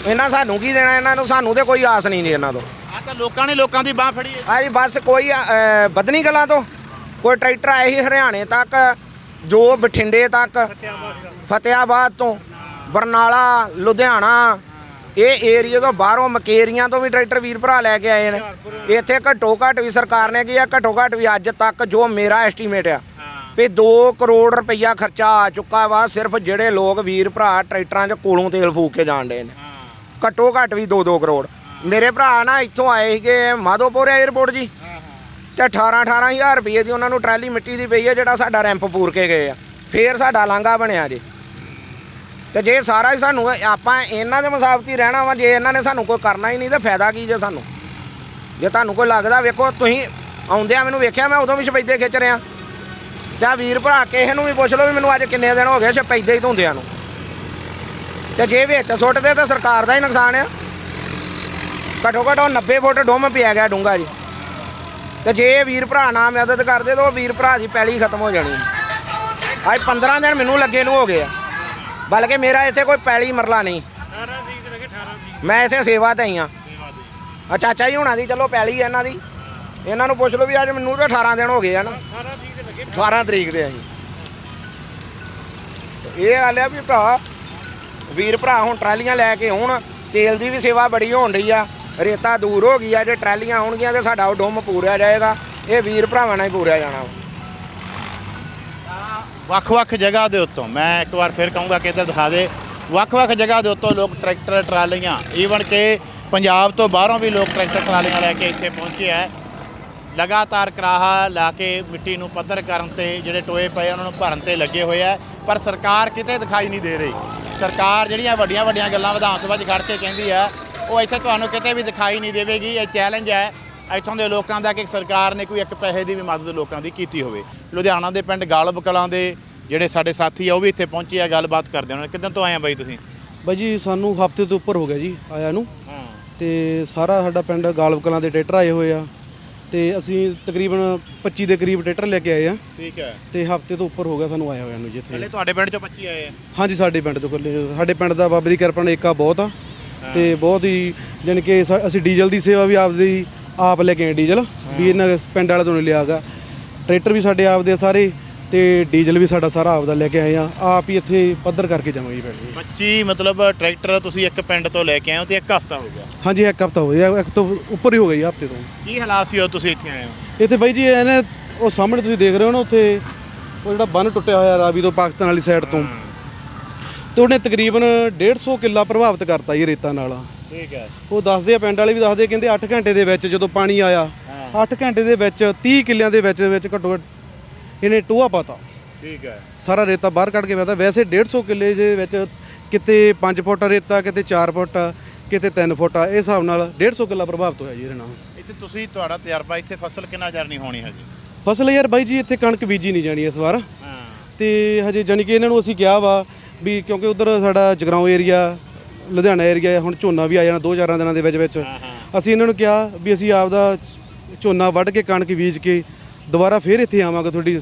ਇਹਨਾਂ ਸਾਨੂੰ ਕੀ ਦੇਣਾ? ਇਹਨਾਂ ਨੂੰ ਸਾਨੂੰ ਤੇ ਕੋਈ ਆਸ ਨਹੀਂ ਜੀ ਇਹਨਾਂ ਤੋਂ। ਆ ਤਾਂ ਲੋਕਾਂ ਨੇ ਲੋਕਾਂ ਦੀ ਬਾਹ ਫੜੀ ਹੈ। ਆਜੀ ਬਸ ਕੋਈ ਅਹ, ਬਦਨੀ ਕਲਾਂ ਤੋਂ। ਕੋਈ ਟਰੈਕਟਰ ਆਏ ਸੀ ਹਰਿਆਣੇ ਤੱਕ ਜੋ ਬਠਿੰਡੇ ਤੱਕ, ਫਤਿਆਬਾਦ ਤੋਂ, ਬਰਨਾਲਾ, ਲੁਧਿਆਣਾ, ਇਹ ਏਰੀਆ ਤੋਂ ਬਾਹਰੋਂ ਮਕੇਰੀਆਂ ਤੋਂ ਵੀ ਟਰੈਕਟਰ ਵੀਰ ਭਰਾ ਲੈ ਕੇ ਆਏ ਨੇ। ਇੱਥੇ ਘੱਟੋ ਘੱਟ ਵੀ ਸਰਕਾਰ ਨੇ ਕੀ ਆ, ਘੱਟੋ ਘੱਟ ਵੀ ਅੱਜ ਤੱਕ ਜੋ ਮੇਰਾ ਐਸਟੀਮੇਟ ਆ, ਵੀ 2 ਕਰੋੜ ਰੁਪਈਆ ਖਰਚਾ ਆ ਚੁੱਕਾ ਵਾ ਸਿਰਫ ਜਿਹੜੇ ਲੋਕ ਵੀਰ ਭਰਾ ਟਰੈਕਟਰਾਂ 'ਚ ਕੋਲੋਂ ਤੇਲ ਫੂਕ ਕੇ ਜਾਣ ਡੇ ਨੇ। ਘੱਟੋ ਘੱਟ ਵੀ 2-2 ਕਰੋੜ। ਮੇਰੇ ਭਰਾ ਨਾ ਇੱਥੋਂ ਆਏ ਸੀਗੇ ਮਾਧੋਪੁਰ 에ਅਰਪੋਰਟ ਜੀ। ਤੇ 18 18000 ਰੁਪਏ ਦੀ ਉਹਨਾਂ ਨੂੰ ਟਰਾਲੀ ਮਿੱਟੀ ਦੀ ਪਈ ਹੈ ਜਿਹੜਾ ਸਾਡਾ ਰੈਂਪ ਪੂਰ ਕੇ ਗਏ ਆ। ਫੇਰ ਸਾਡਾ ਲਾਂਘਾ ਬਣਿਆ ਜੇ। ਤੇ ਜੇ ਸਾਰਾ ਹੀ ਸਾਨੂੰ ਆਪਾਂ ਇਹਨਾਂ ਦੇ ਮੁਸਾਬਤ ਹੀ ਰਹਿਣਾ ਵਾ, ਜੇ ਇਹਨਾਂ ਨੇ ਸਾਨੂੰ ਕੋਈ ਕਰਨਾ ਹੀ ਨਹੀਂ ਤਾਂ ਫਾਇਦਾ ਕੀ ਜੇ ਸਾਨੂੰ? ਜੇ ਤੁਹਾਨੂੰ ਕੋਈ ਲੱਗਦਾ ਵੇਖੋ, ਤੁਸੀਂ ਆਉਂਦਿਆਂ ਮੈਨੂੰ ਵੇਖਿਆ, ਮੈਂ ਉਦੋਂ ਵੀ ਛਪੈਦੇ ਖਿੱਚ ਰਿਹਾ। ਤੇ ਵੀਰ ਭਰਾ ਕਿਸੇ ਨੂੰ ਵੀ ਪੁੱਛ ਲਓ ਵੀ ਮੈਨੂੰ ਅੱਜ ਕਿੰਨੇ ਦਿਨ ਹੋ ਗਏ ਛਪੈਦੇ ਹੀ ਧੁੰਦਿਆਂ ਨੂੰ। ਤੇ ਜੇ ਵਿੱਚ ਸੁੱਟਦੇ ਤਾਂ ਸਰਕਾਰ ਦਾ ਹੀ ਨੁਕਸਾਨ ਆ। ਘੱਟੋ ਘੱਟ ਉਹ 90 ਫੁੱਟ ਡੁੰਮ ਪਿਆ ਗਿਆ ਡੂੰਗਾ ਜੀ। ਤੇ ਜੇ ਵੀਰ ਭਰਾ ਨਾ ਮਦਦ ਕਰਦੇ ਤਾਂ ਉਹ ਵੀਰ ਭਰਾ ਦੀ ਪੈਲੀ ਖਤਮ ਹੋ ਜਾਣੀ। ਅੱਜ 15 ਦਿਨ ਮੈਨੂੰ ਲੱਗੇ ਨੂੰ ਹੋ ਗਏ ਆ। ਬਲਕਿ ਮੇਰਾ ਇੱਥੇ ਕੋਈ ਪੈਲੀ ਮਰਲਾ ਨਹੀਂ। ਮੈਂ ਇੱਥੇ ਸੇਵਾ ਤੇ ਹੀ ਆ। ਆ ਚਾਚਾ ਜੀ ਹੁਣਾਂ ਦੀ ਚਲੋ ਪੈਲੀ ਆ ਇਹਨਾਂ ਦੀ। ਇਹਨਾਂ ਨੂੰ ਪੁੱਛ ਲਓ ਵੀ ਅੱਜ ਮੈਨੂੰ ਤਾਂ 18 ਦਿਨ ਹੋ ਗਏ ਆ ਨਾ। 18 ਤਰੀਕ ਦੇ ਆ ਜੀ। ਇਹ ਗੱਲ ਆ ਵੀ ਭਰਾ, ਵੀਰ ਭਰਾ ਹੁਣ ਟਰਾਲੀਆਂ ਲੈ ਕੇ ਆਉਣ, ਤੇਲ ਦੀ ਵੀ ਸੇਵਾ ਬੜੀ ਹੋਣ ਰਹੀ ਆ। ਰੇਤਾ ਦੂਰ ਹੋ ਗਈ ਆ, ਜੇ ਟਰਾਲੀਆਂ ਹੋਣਗੀਆਂ ਤੇ ਸਾਡਾ ਉਹ ਡੁੰਮ ਪੂਰਿਆ ਜਾਏਗਾ। ਇਹ ਵੀਰ ਭਰਾਵਾਂ ਨਾਲ ਹੀ ਪੂਰਿਆ ਜਾਣਾ ਵੱਖ-ਵੱਖ ਜਗ੍ਹਾ ਦੇ ਉੱਤੋਂ, ਮੈਂ ਇੱਕ ਵਾਰ ਫਿਰ ਕਹੂੰਗਾ ਕਿ ਇੱਧਰ ਦਿਖਾ ਦੇ। ਵੱਖ-ਵੱਖ ਜਗ੍ਹਾ ਦੇ ਉੱਤੋਂ ਲੋਕ ਟਰੈਕਟਰ, ਟਰਾਲੀਆਂ ਈਵਨ ਕਿ ਪੰਜਾਬ ਤੋਂ ਬਾਹਰੋਂ ਵੀ ਲੋਕ ਟਰੈਕਟਰ, ਟਰਾਲੀਆਂ ਲੈ ਕੇ ਇੱਥੇ ਪਹੁੰਚੇ ਹੈ ਲਗਾਤਾਰ ਕਰਾਹਾ ਲਾ ਕੇ ਮਿੱਟੀ ਨੂੰ ਪੱਧਰ ਕਰਨ ਤੇ ਜਿਹੜੇ ਟੋਏ ਪਏ ਉਹਨਾਂ ਨੂੰ ਭਰਨ ਤੇ ਲੱਗੇ ਹੋਏ ਆ। ਪਰ ਸਰਕਾਰ ਕਿਤੇ ਦਿਖਾਈ ਨਹੀਂ ਦੇ ਰਹੀ। ਸਰਕਾਰ ਜਿਹੜੀਆਂ ਵੱਡੀਆਂ ਵੱਡੀਆਂ ਗੱਲਾਂ, ਵਿਧਾਨ ਸਭਾ 'ਚ ਖੜ ਕੇ ਕਹਿੰਦੀ ਆ ਉਹ ਇੱਥੇ ਤੁਹਾਨੂੰ ਕਿਤੇ ਵੀ ਦਿਖਾਈ ਨਹੀਂ ਦੇਵੇਗੀ। ਇਹ ਚੈਲੰਜ ਹੈ। ਇੱਥੋਂ ਦੇ ਲੋਕਾਂ ਦਾ ਕਿ ਸਰਕਾਰ ਨੇ ਕੋਈ ਇੱਕ ਪੈਸੇ ਦੀ ਵੀ ਮਦਦ ਲੋਕਾਂ ਦੀ ਕੀਤੀ ਹੋਵੇ। ਲੁਧਿਆਣਾ ਦੇ ਪਿੰਡ ਗਾਲਬ ਕਲਾਂ ਦੇ ਜਿਹੜੇ ਸਾਡੇ ਸਾਥੀ ਆ ਉਹ ਵੀ ਇੱਥੇ ਪਹੁੰਚੇ ਆ ਗੱਲਬਾਤ ਕਰਦੇ ਉਹਨਾਂ ਕਿਦਾਂ ਤੋਂ ਆਏ ਆ ਬਾਈ ਤੁਸੀਂ? ਬਾਈ ਜੀ ਸਾਨੂੰ ਹਫ਼ਤੇ ਤੋਂ ਉੱਪਰ ਹੋ ਗਿਆ ਜੀ ਆਇਆ ਨੂੰ। ਹਾਂ। ਤੇ ਸਾਰਾ ਸਾਡਾ ਪਿੰਡ ਗਾਲਬ ਕਲਾਂ ਦੇ ਟਰੈਕਟਰ ਆਏ ਹੋਏ ਆ। ਤੇ ਅਸੀਂ ਤਕਰੀਬਨ 25 ਦੇ ਕਰੀਬ ਟਰੈਕਟਰ ਲੈ ਕੇ ਆਏ ਆ। ਠੀਕ ਹੈ। ਤੇ ਹਫ਼ਤੇ ਤੋਂ ਉੱਪਰ ਹੋ ਗਿਆ ਸਾਨੂੰ ਆਇਆ ਹੋਇਆ ਨੂੰ ਜਿੱਥੇ ਪਹਿਲੇ ਤੁਹਾਡੇ ਪਿੰਡ ਚੋਂ 25 ਆਏ ਆ। ਹਾਂਜੀ ਸਾਡੇ ਪਿੰਡ ਤੋਂ ਇਕੱਲੇ ਸਾਡੇ ਪਿੰਡ ਦਾ ਬਾਬੇ ਦੀ ਕਿਰਪਾ ਨਾਲ ਏਕਾ ਬਹੁਤ ਆ। ਤੇ ਬਹੁਤ ਹੀ ਜਾਣੀ ਕਿ ਸਾ- ਅਸੀਂ ਡੀਜ਼ਲ ਦੀ ਸੇਵਾ ਵੀ ਆਪਦੀ ਆਪ ਲੈ ਕੇ ਆਏ ਡੀਜ਼ਲ ਵੀ ਇਹਨਾਂ ਪਿੰਡ ਵਾਲੇ ਤੋਂ ਨਹੀਂ ਲਿਆਗਾ ਟਰੈਕਟਰ ਵੀ ਸਾਡੇ ਆਪਦੇ ਆ ਸਾਰੇ ਤੇ ਡੀਜ਼ਲ ਵੀ ਸਾਡਾ ਸਾਰਾ ਆਪਦਾ ਲੈ ਕੇ ਆਏ ਆ। ਆਪ ਹੀ ਇੱਥੇ ਪੱਧਰ ਕਰਕੇ ਜਾਵਾਂਗੇ ਪਿੰਡ 25 ਮਤਲਬ ਟਰੈਕਟਰ ਤੁਸੀਂ ਇੱਕ ਪਿੰਡ ਤੋਂ ਲੈ ਕੇ ਆਏ ਹੋ ਤੇ ਇੱਕ ਹਫਤਾ ਹੋ ਗਿਆ। ਹਾਂਜੀ ਇੱਕ ਹਫਤਾ ਹੋ ਗਿਆ। ਇੱਕ ਤੋਂ ਉੱਪਰ ਹੀ ਹੋ ਗਈ ਹਫ਼ਤੇ ਤੋਂ। ਕੀ ਹਾਲਾਤ ਸੀ ਉਹ ਤੁਸੀਂ ਇੱਥੇ ਆਏ ਹੋ? ਇੱਥੇ ਬਾਈ ਜੀ ਇਹਨੇ ਉਹ ਸਾਹਮਣੇ ਤੁਸੀਂ ਦੇਖ ਰਹੇ ਹੋ ਨਾ ਉੱਥੇ ਉਹ ਜਿਹੜਾ ਬੰਨ ਟੁੱਟਿਆ ਹੋਇਆ ਰਾਵੀ ਤੋਂ ਪਾਕਿਸਤਾਨ ਵਾਲੀ ਸਾਈਡ ਤੋਂ। ਤੇ ਉਹਨੇ ਤਕਰੀਬਨ 150 ਕਿੱਲਾ ਪ੍ਰਭਾਵਿਤ ਕਰਤਾ ਜੀ ਰੇਤਾ ਨਾਲ। ਠੀਕ ਹੈ। ਉਹ ਦੱਸਦੇ ਆ ਪਿੰਡ ਵਾਲੇ ਵੀ ਦੱਸਦੇ ਕਹਿੰਦੇ 8 ਘੰਟੇ ਦੇ ਵਿੱਚ ਜਦੋਂ ਪਾਣੀ ਆਇਆ 8 ਘੰਟੇ ਦੇ ਵਿੱਚ 30 ਕਿੱਲਿਆਂ ਦੇ ਵਿੱਚ ਵਿੱਚ ਘੱਟੋ ਘੱਟ ਇਹਨੇ ਟੋਆ ਪਾਤਾ। ਠੀਕ ਹੈ। ਸਾਰਾ ਰੇਤਾ ਬਾਹਰ ਕੱਢ ਕੇ ਪਿਆ ਵੈਸੇ 150 ਕਿੱਲੇ ਦੇ ਵਿੱਚ ਕਿਤੇ 5 ਫੁੱਟ ਰੇਤਾ ਕਿਤੇ 4 ਫੁੱਟ ਕਿਤੇ 3 ਫੁੱਟ ਆ ਇਹ ਹਿਸਾਬ ਨਾਲ 150 ਕਿੱਲਾ ਪ੍ਰਭਾਵਿਤ ਹੋਇਆ ਜੀ ਇਹਦੇ ਨਾਲ। ਇੱਥੇ ਤੁਸੀਂ ਤੁਹਾਡਾ ਤਜਰਬਾ ਇੱਥੇ ਫਸਲ ਕਿੰਨਾ ਚਿਰ ਨਹੀਂ ਹੋਣੀ ਹਜੇ? ਫਸਲ ਯਾਰ ਬਾਈ ਜੀ ਇੱਥੇ ਕਣਕ ਬੀਜੀ ਨਹੀਂ ਜਾਣੀ ਇਸ ਵਾਰ। ਹਾਂ। ਤੇ ਹਜੇ ਜਾਣੀ ਕਿ ਇਹਨਾਂ ਨੂੰ ਅਸੀਂ ਕਿਹਾ ਵਾ ਵੀ ਕਿਉਂਕਿ ਉਧਰ ਸਾਡਾ ਜਗਰਾਉਂ ਏਰੀਆ ਲੁਧਿਆਣਾ ਏਰੀਆ ਹੁਣ ਝੋਨਾ ਵੀ ਆ ਜਾਣਾ ਦੋ ਚਾਰਾਂ ਦਿਨਾਂ ਦੇ ਵਿੱਚ ਵਿੱਚ। ਅਸੀਂ ਇਹਨਾਂ ਨੂੰ ਕਿਹਾ ਵੀ ਅਸੀਂ ਆਪਦਾ ਝੋਨਾ ਵੱਢ ਕੇ ਕਣਕ ਬੀਜ ਕੇ ਦੁਬਾਰਾ ਫੇਰ ਇੱਥੇ ਆਵਾਂਗੇ ਤੁਹਾਡੀ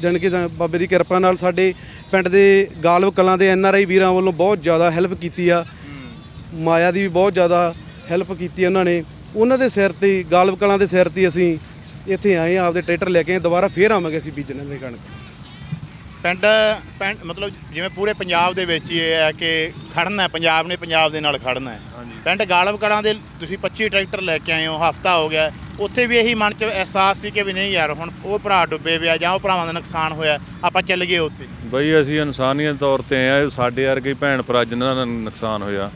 ਜਾਣੀ ਕਿ ਬਾਬੇ ਦੀ ਕਿਰਪਾ ਨਾਲ ਸਾਡੇ ਪਿੰਡ ਦੇ ਗਾਲਵ ਕਲਾਂ ਦੇ ਐਨ ਆਰ ਆਈ ਵੀਰਾਂ ਵੱਲੋਂ ਬਹੁਤ ਜ਼ਿਆਦਾ ਹੈਲਪ ਕੀਤੀ ਆ। ਮਾਇਆ ਦੀ ਵੀ ਬਹੁਤ ਜ਼ਿਆਦਾ ਹੈਲਪ ਕੀਤੀ ਉਹਨਾਂ ਨੇ। ਉਹਨਾਂ ਦੇ ਸਿਰ ਤੇ ਗਾਲਵ ਕਲਾਂ ਦੇ ਸਿਰ ਤੇ ਅਸੀਂ ਇੱਥੇ ਆਏ ਆ ਆਪਦੇ ਟਰੈਕਟਰ ਲੈ ਕੇ ਦੁਬਾਰਾ ਫੇਰ ਆਵਾਂਗੇ ਅਸੀਂ ਬੀਜਣ ਦੇ ਕਣਕ। ਪਿੰਡ ਪਿੰਡ ਮਤਲਬ ਜਿਵੇਂ ਪੂਰੇ ਪੰਜਾਬ ਦੇ ਵਿੱਚ ਹੀ ਇਹ ਹੈ ਕਿ ਖੜਨਾ ਹੈ ਪੰਜਾਬ ਨੇ ਪੰਜਾਬ ਦੇ ਨਾਲ ਖੜਨਾ ਹੈ। ਪਿੰਡ ਗਾਲਬ ਕਲਾਂ ਦੇ ਤੁਸੀਂ 25 ਟਰੈਕਟਰ ਲੈ ਕੇ ਆਏ ਹੋ ਹਫਤਾ ਹੋ ਗਿਆ। ਉੱਥੇ ਵੀ ਇਹੀ ਮਨ 'ਚ ਅਹਿਸਾਸ ਸੀ ਕਿ ਵੀ ਨਹੀਂ ਯਾਰ ਹੁਣ ਉਹ ਭਰਾ ਡੁੱਬੇ ਪਿਆ ਜਾਂ ਉਹ ਭਰਾਵਾਂ ਦਾ ਨੁਕਸਾਨ ਹੋਇਆ ਆਪਾਂ ਚੱਲ ਗਏ ਉੱਥੇ। ਬਈ ਅਸੀਂ ਇਨਸਾਨੀਅਤ ਤੌਰ ਤੇ ਆਏ ਆ ਸਾਡੇ ਵਰਗੇ ਭੈਣ ਭਰਾ ਜਿਨ੍ਹਾਂ ਦਾ ਨੁਕਸਾਨ ਹੋਇਆ।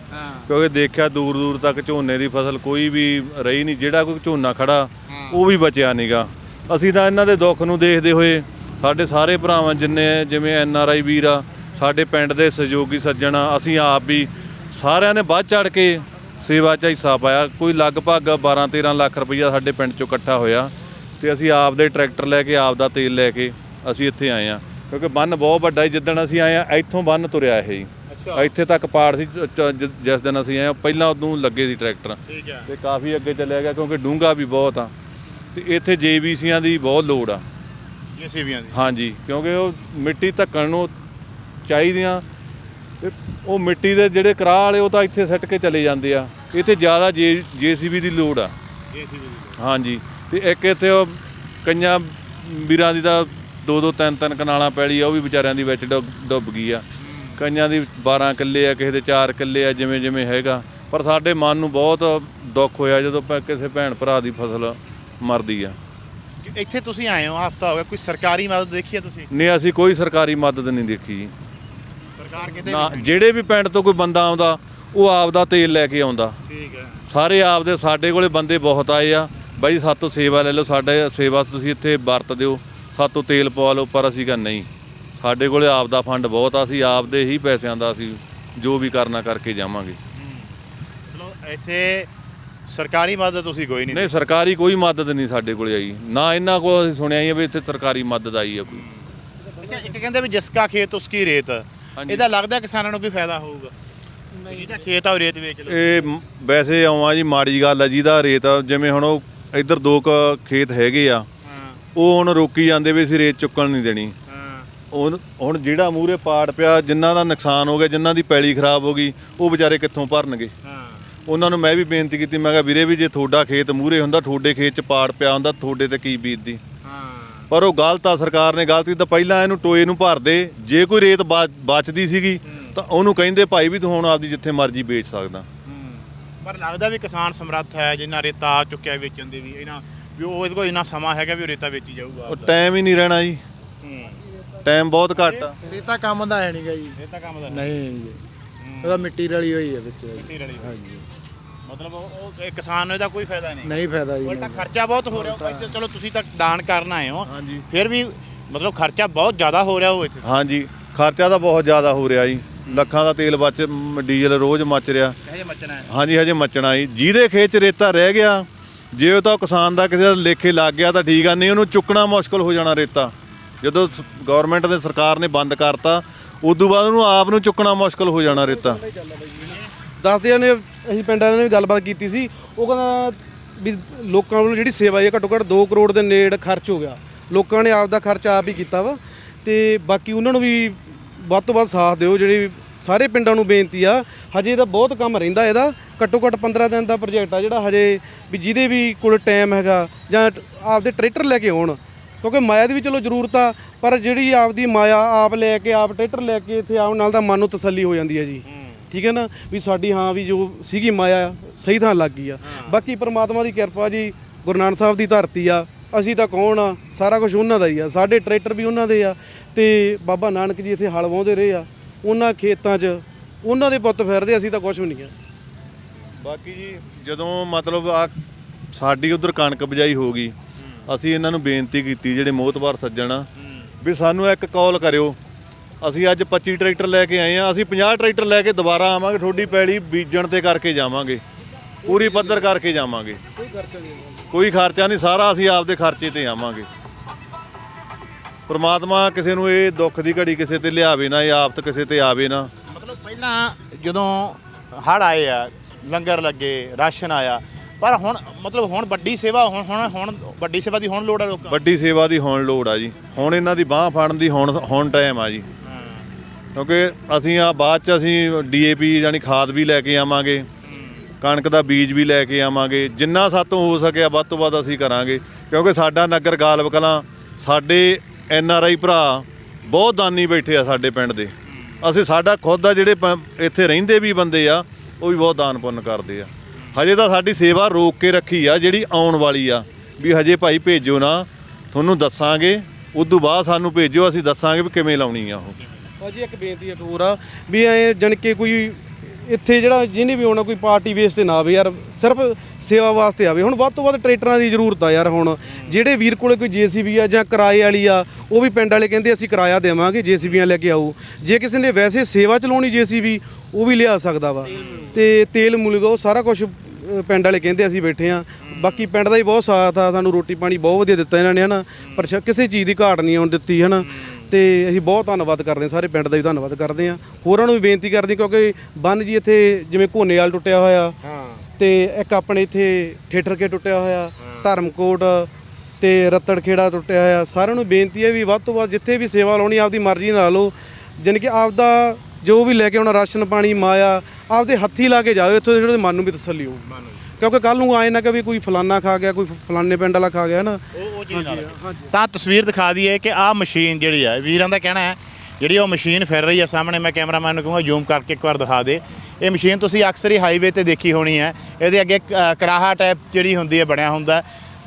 ਕਿਉਂਕਿ ਦੇਖਿਆ ਦੂਰ ਦੂਰ ਤੱਕ ਝੋਨੇ ਦੀ ਫਸਲ ਕੋਈ ਵੀ ਰਹੀ ਨਹੀਂ ਜਿਹੜਾ ਕੋਈ ਝੋਨਾ ਖੜਾ ਉਹ ਵੀ ਬਚਿਆ ਨਹੀਂਗਾ ਅਸੀਂ ਤਾਂ ਇਹਨਾਂ ਦੇ ਦੁੱਖ ਨੂੰ ਦੇਖਦੇ ਹੋਏ ਸਾਡੇ ਸਾਰੇ ਭਰਾਵਾਂ ਜਿੰਨੇ ਜਿਵੇਂ ਐਨ ਆਰ ਆਈ ਵੀਰ ਆ ਸਾਡੇ ਪਿੰਡ ਦੇ ਸਹਿਯੋਗੀ ਸੱਜਣ ਆ ਅਸੀਂ ਆਪ ਵੀ ਸਾਰਿਆਂ ਨੇ ਵੱਧ ਚੜ ਕੇ ਸੇਵਾ 'ਚ ਹਿੱਸਾ ਪਾਇਆ। ਕੋਈ ਲਗਭਗ 12 13 ਲੱਖ ਰੁਪਈਆ ਸਾਡੇ ਪਿੰਡ 'ਚੋਂ ਇਕੱਠਾ ਹੋਇਆ ਤੇ ਅਸੀਂ ਆਪ ਦੇ ਟਰੈਕਟਰ ਲੈ ਕੇ ਆਪ ਦਾ ਤੇਲ ਲੈ ਕੇ ਅਸੀਂ ਇੱਥੇ ਆਏ ਆ ਕਿਉਂਕਿ ਬੰਨ ਬਹੁਤ ਵੱਡਾ ਸੀ ਜਿੱਦਣ ਅਸੀਂ ਆਏ ਆ ਇੱਥੋਂ ਬੰਨ ਤੁਰਿਆ ਇਹ ਜੀ। ਇੱਥੇ ਤੱਕ ਪਾੜ ਸੀ ਜਿਸ ਦਿਨ ਅਸੀਂ ਆਏ ਪਹਿਲਾਂ ਉਦੋਂ ਲੱਗੇ ਸੀ ਟਰੈਕਟਰ। ਹੈ। ਤੇ ਕਾਫੀ ਅੱਗੇ ਚੱਲਿਆ ਗਿਆ ਕਿਉਂਕਿ ਡੂੰਗਾ ਵੀ ਬਹੁਤ ਆ। ਤੇ ਇੱਥੇ ਜੇਬੀਸੀਆਂ ਦੀ ਬਹੁਤ ਲੋੜ ਆ। ਜੀਸੀਬੀਆਂ ਦੀ। ਹਾਂਜੀ ਕਿਉਂਕਿ ਉਹ ਮਿੱਟੀ ਧੱਕਣ ਨੂੰ ਚਾਹੀਦੀਆਂ। ਤੇ ਉਹ ਮਿੱਟੀ ਦੇ ਜਿਹੜੇ ਕਰਾਹ ਵਾਲੇ ਉਹ ਤਾਂ ਇੱਥੇ ਸੱਟ ਕੇ ਚਲੇ ਜਾਂਦੇ ਆ। ਇੱਥੇ ਜ਼ਿਆਦਾ ਜੀਸੀਬੀ ਦੀ ਲੋੜ ਆ। ਜੀਸੀਬੀ ਦੀ ਹਾਂਜੀ ਤੇ ਇੱਕ ਇੱਥੇ ਉਹ ਕਈਆਂ ਵੀਰਾਂ ਦੀ ਤਾਂ ਦੋ ਦੋ ਤਿੰਨ ਤਿੰਨ ਕਨਾਲਾਂ ਪੈਲੀ ਆ ਉਹ ਵੀ ਵਿਚਾਰਿਆਂ ਦੀ ਵਿੱਚ ਡੁੱਬ ਗਈ ਆ। ਕਈਆਂ ਦੀ 12 ਕਿੱਲੇ ਆ ਕਿਸੇ ਦੇ 4 ਕਿੱਲੇ ਆ ਜਿਵੇਂ ਜਿਵੇਂ ਹੈਗਾ। ਪਰ ਸਾਡੇ ਮਨ ਨੂੰ ਬਹੁਤ ਦੁੱਖ ਹੋਇਆ ਜਦੋਂ ਪ- ਕਿਸੇ ਭੈਣ ਭਰਾ ਦੀ ਫਸਲ ਮਰਦੀ ਆ। ਇੱਥੇ ਤੁਸੀਂ ਆਏ ਹੋ ਹਫਤਾ ਹੋ ਗਿਆ ਕੋਈ ਸਰਕਾਰੀ ਮਦਦ ਦੇਖੀ ਹੈ ਤੁਸੀਂ? ਨਹੀਂ ਅਸੀਂ ਕੋਈ ਸਰਕਾਰੀ ਮਦਦ ਨਹੀਂ ਦੇਖੀ ਜੀ। ਸਰਕਾਰ ਕਿਤੇ ਨਾ ਜਿਹੜੇ ਵੀ ਪਿੰਡ ਤੋਂ ਕੋਈ ਬੰਦਾ ਆਉਂਦਾ ਉਹ ਆਪ ਦਾ ਤੇਲ ਲੈ ਕੇ ਆਉਂਦਾ। ਠੀਕ ਹੈ। ਸਾਰੇ ਆਪਦੇ ਸਾਡੇ ਕੋਲੇ ਬੰਦੇ ਬਹੁਤ ਆਏ ਆ। ਬਾਈ ਸਾਤੋਂ ਸੇਵਾ ਲੈ ਲਓ ਸਾਡੇ ਸੇਵਾ ਤੁਸੀਂ ਇੱਥੇ ਵਰਤ ਦਿਓ ਸਾਤੋਂ ਤੇਲ ਪਵਾ ਲਓ ਪਰ ਅਸੀਂ ਕਿਹਾ ਨਹੀਂ। ਸਾਡੇ ਕੋਲੇ ਆਪ ਦਾ ਫੰਡ ਬਹੁਤ ਆ ਅਸੀਂ ਆਪ ਦੇ ਹੀ ਪੈਸਿਆਂ ਦਾ ਅਸੀਂ ਜੋ ਵੀ ਕਰਨਾ ਕਰਕੇ ਜਾਵਾਂਗੇ। ਚਲੋ ਇੱਥੇ ਸਰਕਾਰੀ ਮਦਦ ਤੁਸੀਂ ਕੋਈ ਨਹੀਂ ਨਹੀਂ ਸਰਕਾਰੀ ਕੋਈ ਮਦਦ ਨਹੀਂ ਸਾਡੇ ਕੋਲੇ ਆਈ। ਨਾ ਇਹਨਾਂ ਕੋਲ ਅਸੀਂ ਸੁਣਿਆ ਹੀ ਆ ਵੀ ਇੱਥੇ ਸਰਕਾਰੀ ਮਦਦ ਆਈ ਆ ਕੋਈ। ਅੱਛਾ, ਇੱਕ ਕਹਿੰਦੇ ਵੀ ਜਿਸਕਾ ਖੇਤ ਉਸਕੀ ਰੇਤ। ਇਹਦਾ ਲੱਗਦਾ ਕਿਸਾਨਾਂ ਨੂੰ ਕੋਈ ਫਾਇਦਾ ਹੋਊਗਾ? ਜਿਹਦਾ ਖੇਤ ਆ ਉਹ ਰੇਤ ਵੇਚ ਲਓ। ਇਹ ਮ- ਵੈਸੇ ਆਵਾਂ ਜੀ ਮਾੜੀ ਗੱਲ ਆ ਜਿਹਦਾ ਰੇਤ ਆ, ਜਿਵੇਂ ਹੁਣ ਉਹ ਇੱਧਰ ਦੋ ਕੁ ਖੇਤ ਹੈਗੇ ਆ ਹਾਂ। ਉਹ ਹੁਣ ਰੋਕੀ ਜਾਂਦੇ ਵੀ ਅਸੀਂ ਰੇਤ ਚੁੱਕਣ ਨਹੀਂ ਦੇਣੀ। ਹਾਂ। ਹੁਣ ਹੁਣ ਜਿਹੜਾ ਮੂਰੇ ਪਾੜ ਪਿਆ ਜਿਨ੍ਹਾਂ ਦਾ ਨੁਕਸਾਨ ਹੋ ਗਿਆ ਜਿਨ੍ਹਾਂ ਦੀ ਪੈਲੀ ਖਰਾਬ ਹੋ ਗਈ ਉਹ ਵਿਚਾਰੇ ਕਿੱਥੋਂ ਭਰਨਗੇ? ਹਾਂ। ਉਹਨਾਂ ਨੂੰ ਮੈਂ ਵੀ ਬੇਨਤੀ ਕੀਤੀ ਮੈਂ ਕਿਹਾ ਵੀਰੇ ਵੀ ਜੇ ਤੁਹਾਡਾ ਖੇਤ ਮੂਰੇ ਹੁੰਦਾ ਤੁਹਾਡੇ ਖੇਤ 'ਚ ਪਾੜ ਪਿਆ ਹੁੰਦਾ ਤੁਹਾਡੇ ਤੇ ਕੀ ਬੀਤਦੀ? ਹਾਂ। ਪਰ ਉਹ ਗਲਤ ਆ ਸਰਕਾਰ ਨੇ ਗਲਤੀ ਤਾਂ ਪਹਿਲਾਂ ਇਹਨੂੰ ਟੋਏ ਨੂੰ ਭਰ ਦੇ ਜੇ ਕੋਈ ਰੇਤ ਬਚ- ਬਚਦੀ ਸੀਗੀ ਤਾਂ ਉਹਨੂੰ ਕਹਿੰਦੇ ਭਾਈ ਵੀ ਤੂੰ ਹੁਣ ਆਪਦੀ ਜਿੱਥੇ ਮਰਜ਼ੀ ਵੇਚ ਸਕਦਾ। ਪਰ ਲੱਗਦਾ ਵੀ ਕਿਸਾਨ ਸਮਰੱਥ ਹੈ ਜਿੰਨਾ ਰੇਤਾ ਆ ਚੁੱਕਿਆ ਵੇਚਣ ਦੀ ਵੀ ਇਹਨਾਂ ਵੀ ਉਹ ਇਹਦੇ ਕੋਲ ਇੰਨਾ ਸਮਾਂ ਹੈਗਾ ਵੀ ਉਹ ਰੇਤਾ ਵੇਚੀ ਜਾਊਗਾ ਉਹ ਟਾਈਮ ਹੀ ਨਹੀਂ ਰਹਿਣਾ ਜੀ। ਟਾਈਮ ਬਹੁਤ ਘੱਟ ਆ। ਰੇਤਾ ਕੰਮ ਦਾ ਹੈ ਨਹੀਂਗਾ ਜੀ। ਰੇਤਾ ਕੰਮ ਦਾ ਨਹੀਂ ਜੀ। ਉਹਦਾ ਮਿੱਟੀ ਰਲੀ ਹੋਈ ਹੈ ਵਿੱਚ। ਮਿੱਟੀ ਰਲੀ। ਹਾਂਜੀ। ਮਤਲਬ ਉਹ ਇਹ ਕਿਸਾਨ ਨੂੰ ਇਹਦਾ ਕੋਈ ਫਾਇਦਾ ਨਹੀਂ। ਨਹੀਂ ਫਾਇਦਾ ਜੀ ਉਲਟਾ ਖਰਚਾ ਬਹੁਤ ਹੋ ਰਿਹਾ ਉਹ ਇੱਥੇ। ਚਲੋ ਤੁਸੀਂ ਤਾਂ ਦਾਨ ਕਰਨ ਆਏ ਹੋ। ਹਾਂਜੀ। ਫਿਰ ਵੀ ਮਤਲਬ ਖਰਚਾ ਬਹੁਤ ਜ਼ਿਆਦਾ ਹੋ ਰਿਹਾ ਉਹ ਇੱਥੇ। ਹਾਂਜੀ ਖਰਚਾ ਤਾਂ ਬਹੁਤ ਜ਼ਿਆਦਾ ਹੋ ਰਿਹਾ ਜੀ। ਲੱਖਾਂ ਦਾ ਤੇਲ ਬਚ ਡੀਜ਼ਲ ਰੋਜ਼ ਮੱਚ ਰਿਹਾ। ਹਜੇ ਮੱਚਣਾ ਹੈ। ਹਾਂਜੀ ਹਜੇ ਮੱਚਣਾ ਜੀ। ਜਿਹਦੇ ਖੇਤ 'ਚ ਰੇਤਾ ਰਹਿ ਗਿਆ ਜੇ ਉਹ ਤਾਂ ਕਿਸਾਨ ਦਾ ਕਿਸੇ ਦਾ ਲੇਖੇ ਲੱਗ ਗਿਆ ਤਾਂ ਠੀਕ ਆ ਨਹੀਂ ਉਹਨੂੰ ਚੁੱਕਣਾ ਮੁਸ਼ਕਲ ਹੋ ਜਾਣਾ ਰੇਤਾ। ਜਦੋਂ ਗਵਰਨਮੈਂਟ ਨੇ ਸਰਕਾਰ ਨੇ ਬੰਦ ਕਰਤਾ ਉਦੋਂ ਬਾਅਦ ਉਹਨੂੰ ਆਪ ਨੂੰ ਚੁੱਕਣਾ ਮੁਸ਼ਕਲ ਹੋ ਜਾਣਾ ਰੇਤਾ। ਦੱਸਦੇ ਉਹਨੇ, ਅਸੀਂ ਪਿੰਡਾਂ ਨੇ ਵੀ ਗੱਲਬਾਤ ਕੀਤੀ ਸੀ। ਉਹ ਕਹਿੰਦਾ ਵੀ ਲੋਕਾਂ ਵੱਲੋਂ ਜਿਹੜੀ ਸੇਵਾ ਹੈ ਘੱਟੋ ਘੱਟ 2 ਕਰੋੜ ਦੇ ਨੇੜ ਖਰਚ ਹੋ ਗਿਆ। ਲੋਕਾਂ ਨੇ ਆਪ ਦਾ ਖਰਚ ਆਪ ਹੀ ਕੀਤਾ ਵਾ। ਤੇ ਬਾਕੀ ਉਹਨਾਂ ਨੂੰ ਵੀ ਵੱਧ ਤੋਂ ਵੱਧ ਸਾਥ ਦਿਓ, ਜਿਹੜੇ ਸਾਰੇ ਪਿੰਡਾਂ ਨੂੰ ਬੇਨਤੀ ਆ। ਹਜੇ ਇਹਦਾ ਬਹੁਤ ਕੰਮ ਰਹਿੰਦਾ ਇਹਦਾ। ਘੱਟੋ ਘੱਟ 15 ਦਿਨ ਦਾ ਪ੍ਰੋਜੈਕਟ ਆ ਜਿਹੜਾ ਹਜੇ ਵੀ ਜਿਹਦੇ ਵੀ ਕੋਲ ਟਾਈਮ ਹੈਗਾ ਜਾਂ ਆਪਦੇ ਟਰੈਕਟਰ ਲੈ ਕੇ ਆਉਣ। ਕਿਉਂਕਿ ਮਾਇਆ ਦੀ ਵੀ ਚਲੋ ਜ਼ਰੂਰਤ ਆ, ਪਰ ਜਿਹੜੀ ਆਪਦੀ ਮਾਇਆ ਆਪ ਲੈ ਕੇ, ਆਪ ਟਰੈਕਟਰ ਲੈ ਕੇ ਇੱਥੇ ਆਉਣ ਨਾਲ ਤਾਂ ਮਨ ਨੂੰ ਤਸੱਲੀ ਹੋ ਜਾਂਦੀ ਹੈ ਜੀ। ਠੀਕ ਹੈ ਨਾ? ਵੀ ਸਾਡੀ ਹਾਂ ਵੀ ਜੋ ਸੀਗੀ ਮਾਇਆ ਸਹੀ ਥਾਂ ਲੱਗ ਗਈ ਆ। ਬਾਕੀ ਪ੍ਰਮਾਤਮਾ ਦੀ ਕਿਰਪਾ ਜੀ ਗੁਰੂ ਨਾਨਕ ਸਾਹਿਬ ਦੀ ਧਰਤੀ ਆ। ਅਸੀਂ ਤਾਂ ਕੌਣ ਆ? ਸਾਰਾ ਕੁਝ ਉਹਨਾਂ ਦਾ ਹੀ ਆ। ਸਾਡੇ ਟਰੈਕਟਰ ਵੀ ਉਹਨਾਂ ਦੇ ਆ ਤੇ ਬਾਬਾ ਨਾਨਕ ਜੀ ਇੱਥੇ ਹਲ ਵਾਹੁੰਦੇ ਰਹੇ ਆ। ਉਹਨਾਂ ਖੇਤਾਂ 'ਚ ਉਹਨਾਂ ਦੇ ਪੁੱਤ ਫਿਰਦੇ ਅਸੀਂ ਤਾਂ ਕੁਝ ਵੀ ਨਹੀਂ ਆ। ਬਾਕੀ ਜੀ ਜਦੋਂ ਮਤਲਬ ਆ ਸਾਡੀ ਉਧਰ ਕਣਕ ਬਜਾਈ ਹੋ ਗਈ ਅਸੀਂ ਇਹਨਾਂ ਨੂੰ ਬੇਨਤੀ ਕੀਤੀ ਜਿਹੜੇ ਮੋਹਤਵਾਰ ਸੱਜਣ ਆ ਵੀ ਸਾਨੂੰ ਇੱਕ ਕਾਲ ਕਰਿਓ। ਅਸੀਂ ਅੱਜ 25 ਟਰੈਕਟਰ ਲੈ ਕੇ ਆਏ ਆ ਅਸੀਂ 50 ਟਰੈਕਟਰ ਲੈ ਕੇ ਦੁਬਾਰਾ ਆਵਾਂਗੇ ਤੁਹਾਡੀ ਪੈਲੀ ਬੀਜਣ ਤੇ ਕਰਕੇ ਜਾਵਾਂਗੇ। ਪੂਰੀ ਪੱਧਰ ਕਰਕੇ ਜਾਵਾਂਗੇ। ਕੋਈ ਖਰਚਾ ਨਹੀਂ ਸਾਰਾ ਅਸੀਂ ਆਪਦੇ ਖਰਚੇ ਤੇ ਆਵਾਂਗੇ। ਪ੍ਰਮਾਤਮਾ ਕਿਸੇ ਨੂੰ ਇਹ ਦੁੱਖ ਦੀ ਘੜੀ ਕਿਸੇ ਤੇ ਲਿਆਵੇ ਨਾ ਇਹ ਆਫਤ ਕਿਸੇ ਤੇ ਆਵੇ ਨਾ। ਮਤਲਬ ਪਹਿਲਾਂ ਜਦੋਂ ਹੜ ਆਏ ਆ ਲੰਗਰ ਲੱਗੇ ਰਾਸ਼ਨ ਆਇਆ ਪਰ ਹੁਣ ਮਤਲਬ ਹੁਣ ਵੱਡੀ ਸੇਵਾ ਹੁਣ ਹੁਣ ਹੁਣ ਵੱਡੀ ਸੇਵਾ ਦੀ ਹੁਣ ਲੋੜ ਹੈ ਲੋਕਾਂ। ਵੱਡੀ ਸੇਵਾ ਦੀ ਹੁਣ ਲੋੜ ਆ ਜੀ। ਹੁਣ ਇਹਨਾਂ ਦੀ ਬਾਹ ਫੜਨ ਦੀ ਹੁਣ ਹੁਣ ਟਾਈਮ ਆ ਜੀ। ਕਿਉਂਕਿ ਅਸੀਂ ਆ ਬਾਅਦ ਚ ਅਸੀਂ ਡੀਏਪੀ ਯਾਨੀ ਖਾਦ ਵੀ ਲੈ ਕੇ ਆਵਾਂਗੇ, ਕਣਕ ਦਾ ਬੀਜ ਵੀ ਲੈ ਕੇ ਆਵਾਂਗੇ, ਜਿੰਨਾ ਸਾਤੋਂ ਹੋ ਸਕਿਆ ਵੱਧ ਤੋਂ ਵੱਧ ਅਸੀਂ ਕਰਾਂਗੇ। ਕਿਉਂਕਿ ਸਾਡਾ ਨਗਰ ਗਾਲਬ ਕਲਾਂ, ਸਾਡੇ ਐਨ ਆਰ ਆਈ ਭਰਾ ਬਹੁਤ ਦਾਨੀ ਬੈਠੇ ਆ ਸਾਡੇ ਪਿੰਡ ਦੇ। ਅਸੀਂ ਸਾਡਾ ਖੁਦ ਦਾ ਜਿਹੜੇ ਪ- ਇੱਥੇ ਰਹਿੰਦੇ ਵੀ ਬੰਦੇ ਆ, ਉਹ ਵੀ ਬਹੁਤ ਦਾਨ ਪੁੰਨ ਕਰਦੇ ਆ। ਹਜੇ ਤਾਂ ਸਾਡੀ ਸੇਵਾ ਰੋਕ ਕੇ ਰੱਖੀ ਆ, ਜਿਹੜੀ ਆਉਣ ਵਾਲੀ ਆ, ਵੀ ਹਜੇ ਭਾਈ ਭੇਜੋ ਨਾ, ਤੁਹਾਨੂੰ ਦੱਸਾਂਗੇ, ਉਦੋਂ ਬਾਅਦ ਸਾਨੂੰ ਭੇਜੋ ਅਸੀਂ ਦੱਸਾਂਗੇ ਵੀ ਕਿਵੇਂ ਲਾਉਣੀ ਆ ਉਹ। ਭਾਜੀ, ਇੱਕ ਬੇਨਤੀ ਹੈ ਹੋਰ ਆ ਵੀ ਇਹ ਜਣ ਕੇ ਕੋਈ ਇੱਥੇ ਜਿਹੜਾ ਜਿਹਨੇ ਵੀ ਆਉਣਾ ਕੋਈ ਪਾਰਟੀ ਬੇਸ ਤੇ ਨਾ ਆਵੇ ਯਾਰ, ਸਿਰਫ ਸੇਵਾ ਵਾਸਤੇ ਆਵੇ। ਹੁਣ ਵੱਧ ਤੋਂ ਵੱਧ ਟਰੈਕਟਰਾਂ ਦੀ ਜ਼ਰੂਰਤ ਆ ਯਾਰ ਹੁਣ। ਜਿਹੜੇ ਵੀਰ ਕੋਲੇ ਕੋਈ ਜੀਸੀਬੀ ਆ ਜਾਂ ਕਿਰਾਏ ਵਾਲੀ ਆ, ਉਹ ਵੀ ਪਿੰਡ ਵਾਲੇ ਕਹਿੰਦੇ ਅਸੀਂ ਕਿਰਾਇਆ ਦੇਵਾਂਗੇ, ਜੀਸੀਬੀਆਂ ਲੈ ਕੇ ਆਓ। ਜੇ ਕਿਸੇ ਨੇ ਵੈਸੇ ਸੇਵਾ ਚਲਾਉਣੀ ਜੀਸੀਬੀ, ਉਹ ਵੀ ਲਿਆ ਸਕਦਾ ਵਾ। ਤੇ ਤੇਲ ਮੁਲਗਾ ਉਹ ਸਾਰਾ ਕੁਝ ਪਿੰਡ ਵਾਲੇ ਕਹਿੰਦੇ ਅਸੀਂ ਬੈਠੇ ਆ। ਬਾਕੀ ਪਿੰਡ ਦਾ ਹੀ ਬਹੁਤ ਸਾਥ ਆ, ਸਾਨੂੰ ਰੋਟੀ ਪਾਣੀ ਬਹੁਤ ਵਧੀਆ ਦਿੱਤਾ ਇਹਨਾਂ ਨੇ, ਹਨਾ। ਪਰ ਸ਼- ਕਿਸੇ ਚੀਜ਼ ਦੀ ਘਾਟ ਨਹੀਂ ਆਉਣ ਦਿੱਤੀ, ਹਨਾ। ਤੇ ਅਸੀਂ ਬਹੁਤ ਧੰਨਵਾਦ ਕਰਦੇ ਹਾਂ ਸਾਰੇ ਪਿੰਡ ਦਾ ਵੀ ਧੰਨਵਾਦ ਕਰਦੇ ਹਾਂ। ਹੋਰਾਂ ਨੂੰ ਵੀ ਬੇਨਤੀ ਕਰਦੇ ਹਾਂ ਕਿਉਂਕਿ ਬੰਨ ਜੀ ਇੱਥੇ ਜਿਵੇਂ ਘੋਨੇਵਾਲ ਟੁੱਟਿਆ ਹੋਇਆ ਤੇ ਇੱਕ ਆਪਣੇ ਇੱਥੇ ਠੇਠਰ ਕੇ ਟੁੱਟਿਆ ਹੋਇਆ ਧਰਮਕੋਟ ਤੇ ਰੱਤੜ ਖੇੜਾ ਟੁੱਟਿਆ ਹੋਇਆ ਸਾਰਿਆਂ ਨੂੰ ਬੇਨਤੀ ਹੈ ਵੀ ਵੱਧ ਤੋਂ ਵੱਧ ਜਿੱਥੇ ਵੀ ਸੇਵਾ ਲਾਉਣੀ ਆਪਦੀ ਮਰਜ਼ੀ ਨਾਲ ਲਓ। ਜਾਣੀ ਕਿ ਆਪਦਾ ਜੋ ਵੀ ਲੈ ਕੇ ਆਉਣਾ ਰਾਸ਼ਨ ਪਾਣੀ ਮਾਇਆ ਆਪਦੇ ਹੱਥੀ ਲਾ ਕੇ ਜਾਓ ਇੱਥੋਂ ਦੇ ਜਿਹੜੇ ਮਨ ਨੂੰ ਵੀ ਤਸੱਲੀ ਹੋਊ। ਕਿਉਂਕਿ ਕੱਲ ਨੂੰ ਆਏ ਨਾ ਕਿ ਵੀ ਕੋਈ ਫਲਾਨਾ ਖਾ ਗਿਆ ਕੋਈ ਫਲਾਨੇ ਪਿੰਡ ਵਾਲਾ ਖਾ ਗਿਆ ਨਾ ਉਹ ਉਹ ਚੀਜ਼ ਨਾਲ ਤਾਂ ਤਸਵੀਰ ਦਿਖਾ ਦਈਏ ਕਿ ਆਹ ਮਸ਼ੀਨ ਜਿਹੜੀ ਆ ਵੀਰਾਂ ਦਾ ਕਹਿਣਾ ਹੈ ਜਿਹੜੀ ਉਹ ਮਸ਼ੀਨ ਫਿਰ ਰਹੀ ਹੈ ਸਾਹਮਣੇ ਮੈਂ ਕੈਮਰਾਮੈਨ ਨੂੰ ਕਹੂੰਗਾ ਜ਼ੂਮ ਕਰਕੇ ਇੱਕ ਵਾਰ ਦਿਖਾ ਦੇ। ਇਹ ਮਸ਼ੀਨ ਤੁਸੀਂ ਅਕਸਰ ਹੀ ਹਾਈਵੇ ਤੇ ਦੇਖੀ ਹੋਣੀ ਹੈ। ਇਹਦੇ ਅੱਗੇ ਕ- ਕਰਾਹਾ ਟਾਈਪ ਜਿਹੜੀ ਹੁੰਦੀ ਹੈ ਬਣਿਆ ਹੁੰਦਾ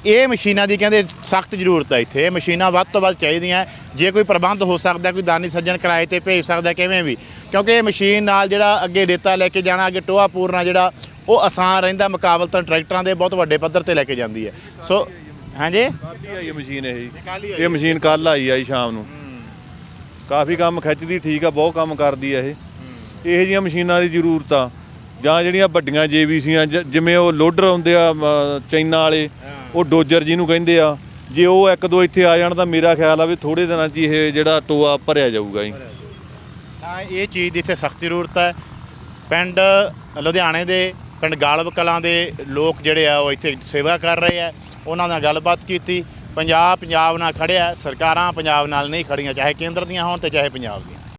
ਇਹ ਮਸ਼ੀਨਾਂ ਦੀ ਕਹਿੰਦੇ ਸਖਤ ਜ਼ਰੂਰਤ ਹੈ ਇੱਥੇ। ਇਹ ਮਸ਼ੀਨਾਂ ਵੱਧ ਤੋਂ ਵੱਧ ਚਾਹੀਦੀਆਂ। ਜੇ ਕੋਈ ਪ੍ਰਬੰਧ ਹੋ ਸਕਦਾ ਕੋਈ ਦਾਨੀ ਸੱਜਣ ਕਿਰਾਏ ਤੇ ਭੇਜ ਸਕਦਾ ਕਿਵੇਂ ਵੀ। ਕਿਉਂਕਿ ਇਹ ਮਸ਼ੀਨ ਨਾਲ ਜਿਹੜਾ ਅੱਗੇ ਰੇਤਾ ਲੈ ਕੇ ਜਾਣਾ ਅੱਗੇ ਟੋਆ ਪੂਰਨਾ ਜਿਹੜਾ ਉਹ ਆਸਾਨ ਰਹਿੰਦਾ ਮੁਕਾਬਲਤਨ ਟਰੈਕਟਰਾਂ ਦੇ ਬਹੁਤ ਵੱਡੇ ਪੱਧਰ ਤੇ ਲੈ ਕੇ ਜਾਂਦੀ ਹੈ। ਸੋ ਹਾਂਜੀ? ਕੱਲ੍ਹ ਹੀ ਆਈ ਹੈ ਮਸ਼ੀਨ ਇਹ? ਜੀ ਇਹ ਮਸ਼ੀਨ ਕੱਲ ਆਈ ਆ ਜੀ ਸ਼ਾਮ ਨੂੰ। ਕਾਫੀ ਕੰਮ ਖਿੱਚਦੀ ਠੀਕ ਆ ਬਹੁਤ ਕੰਮ ਕਰਦੀ ਆ ਇਹ। ਇਹੋ ਜਿਹੀਆਂ ਮਸ਼ੀਨਾਂ ਦੀ ਜ਼ਰੂਰਤ ਆ। ਜਾਂ ਜਿਹੜੀਆਂ ਵੱਡੀਆਂ ਜੇਬੀਸੀਆਂ ਜਿਵੇਂ ਉਹ ਲੋਡਰ ਹੁੰਦੇ ਆ ਚਾਈਨਾ ਵਾਲੇ ਉਹ ਡੋਜਰ ਜਿਹਨੂੰ ਕਹਿੰਦੇ ਆ ਜੇ ਉਹ ਇੱਕ ਦੋ ਇੱਥੇ ਆ ਜਾਣ ਤਾਂ ਮੇਰਾ ਖਿਆਲ ਆ ਵੀ ਥੋੜੇ ਦਿਨਾਂ 'ਚ ਇਹ ਜਿਹੜਾ ਟੋਆ ਭਰਿਆ ਜਾਊਗਾ ਜੀ। ਤਾਂ ਇਹ ਚੀਜ਼ ਦੀ ਇੱਥੇ ਸਖਤ ਜ਼ਰੂਰਤ ਹੈ। ਪਿੰਡ ਲੁਧਿਆਣੇ ਦੇ ਪਿੰਡ ਗਾਲਬ ਕਲਾਂ ਦੇ ਲੋਕ ਜਿਹੜੇ ਆ ਉਹ ਇੱਥੇ ਸੇਵਾ ਕਰ ਰਹੇ ਆ। ਉਹਨਾਂ ਨਾਲ ਗੱਲਬਾਤ ਕੀਤੀ। ਪੰਜਾਬ ਪੰਜਾਬ ਨਾਲ ਖੜਿਆ ਸਰਕਾਰਾਂ ਪੰਜਾਬ ਨਾਲ ਨਹੀਂ ਖੜੀਆਂ ਚਾਹੇ ਕੇਂਦਰ ਦੀਆਂ ਹੋਣ ਤੇ ਚਾਹੇ ਪੰਜਾਬ ਦੀਆਂ।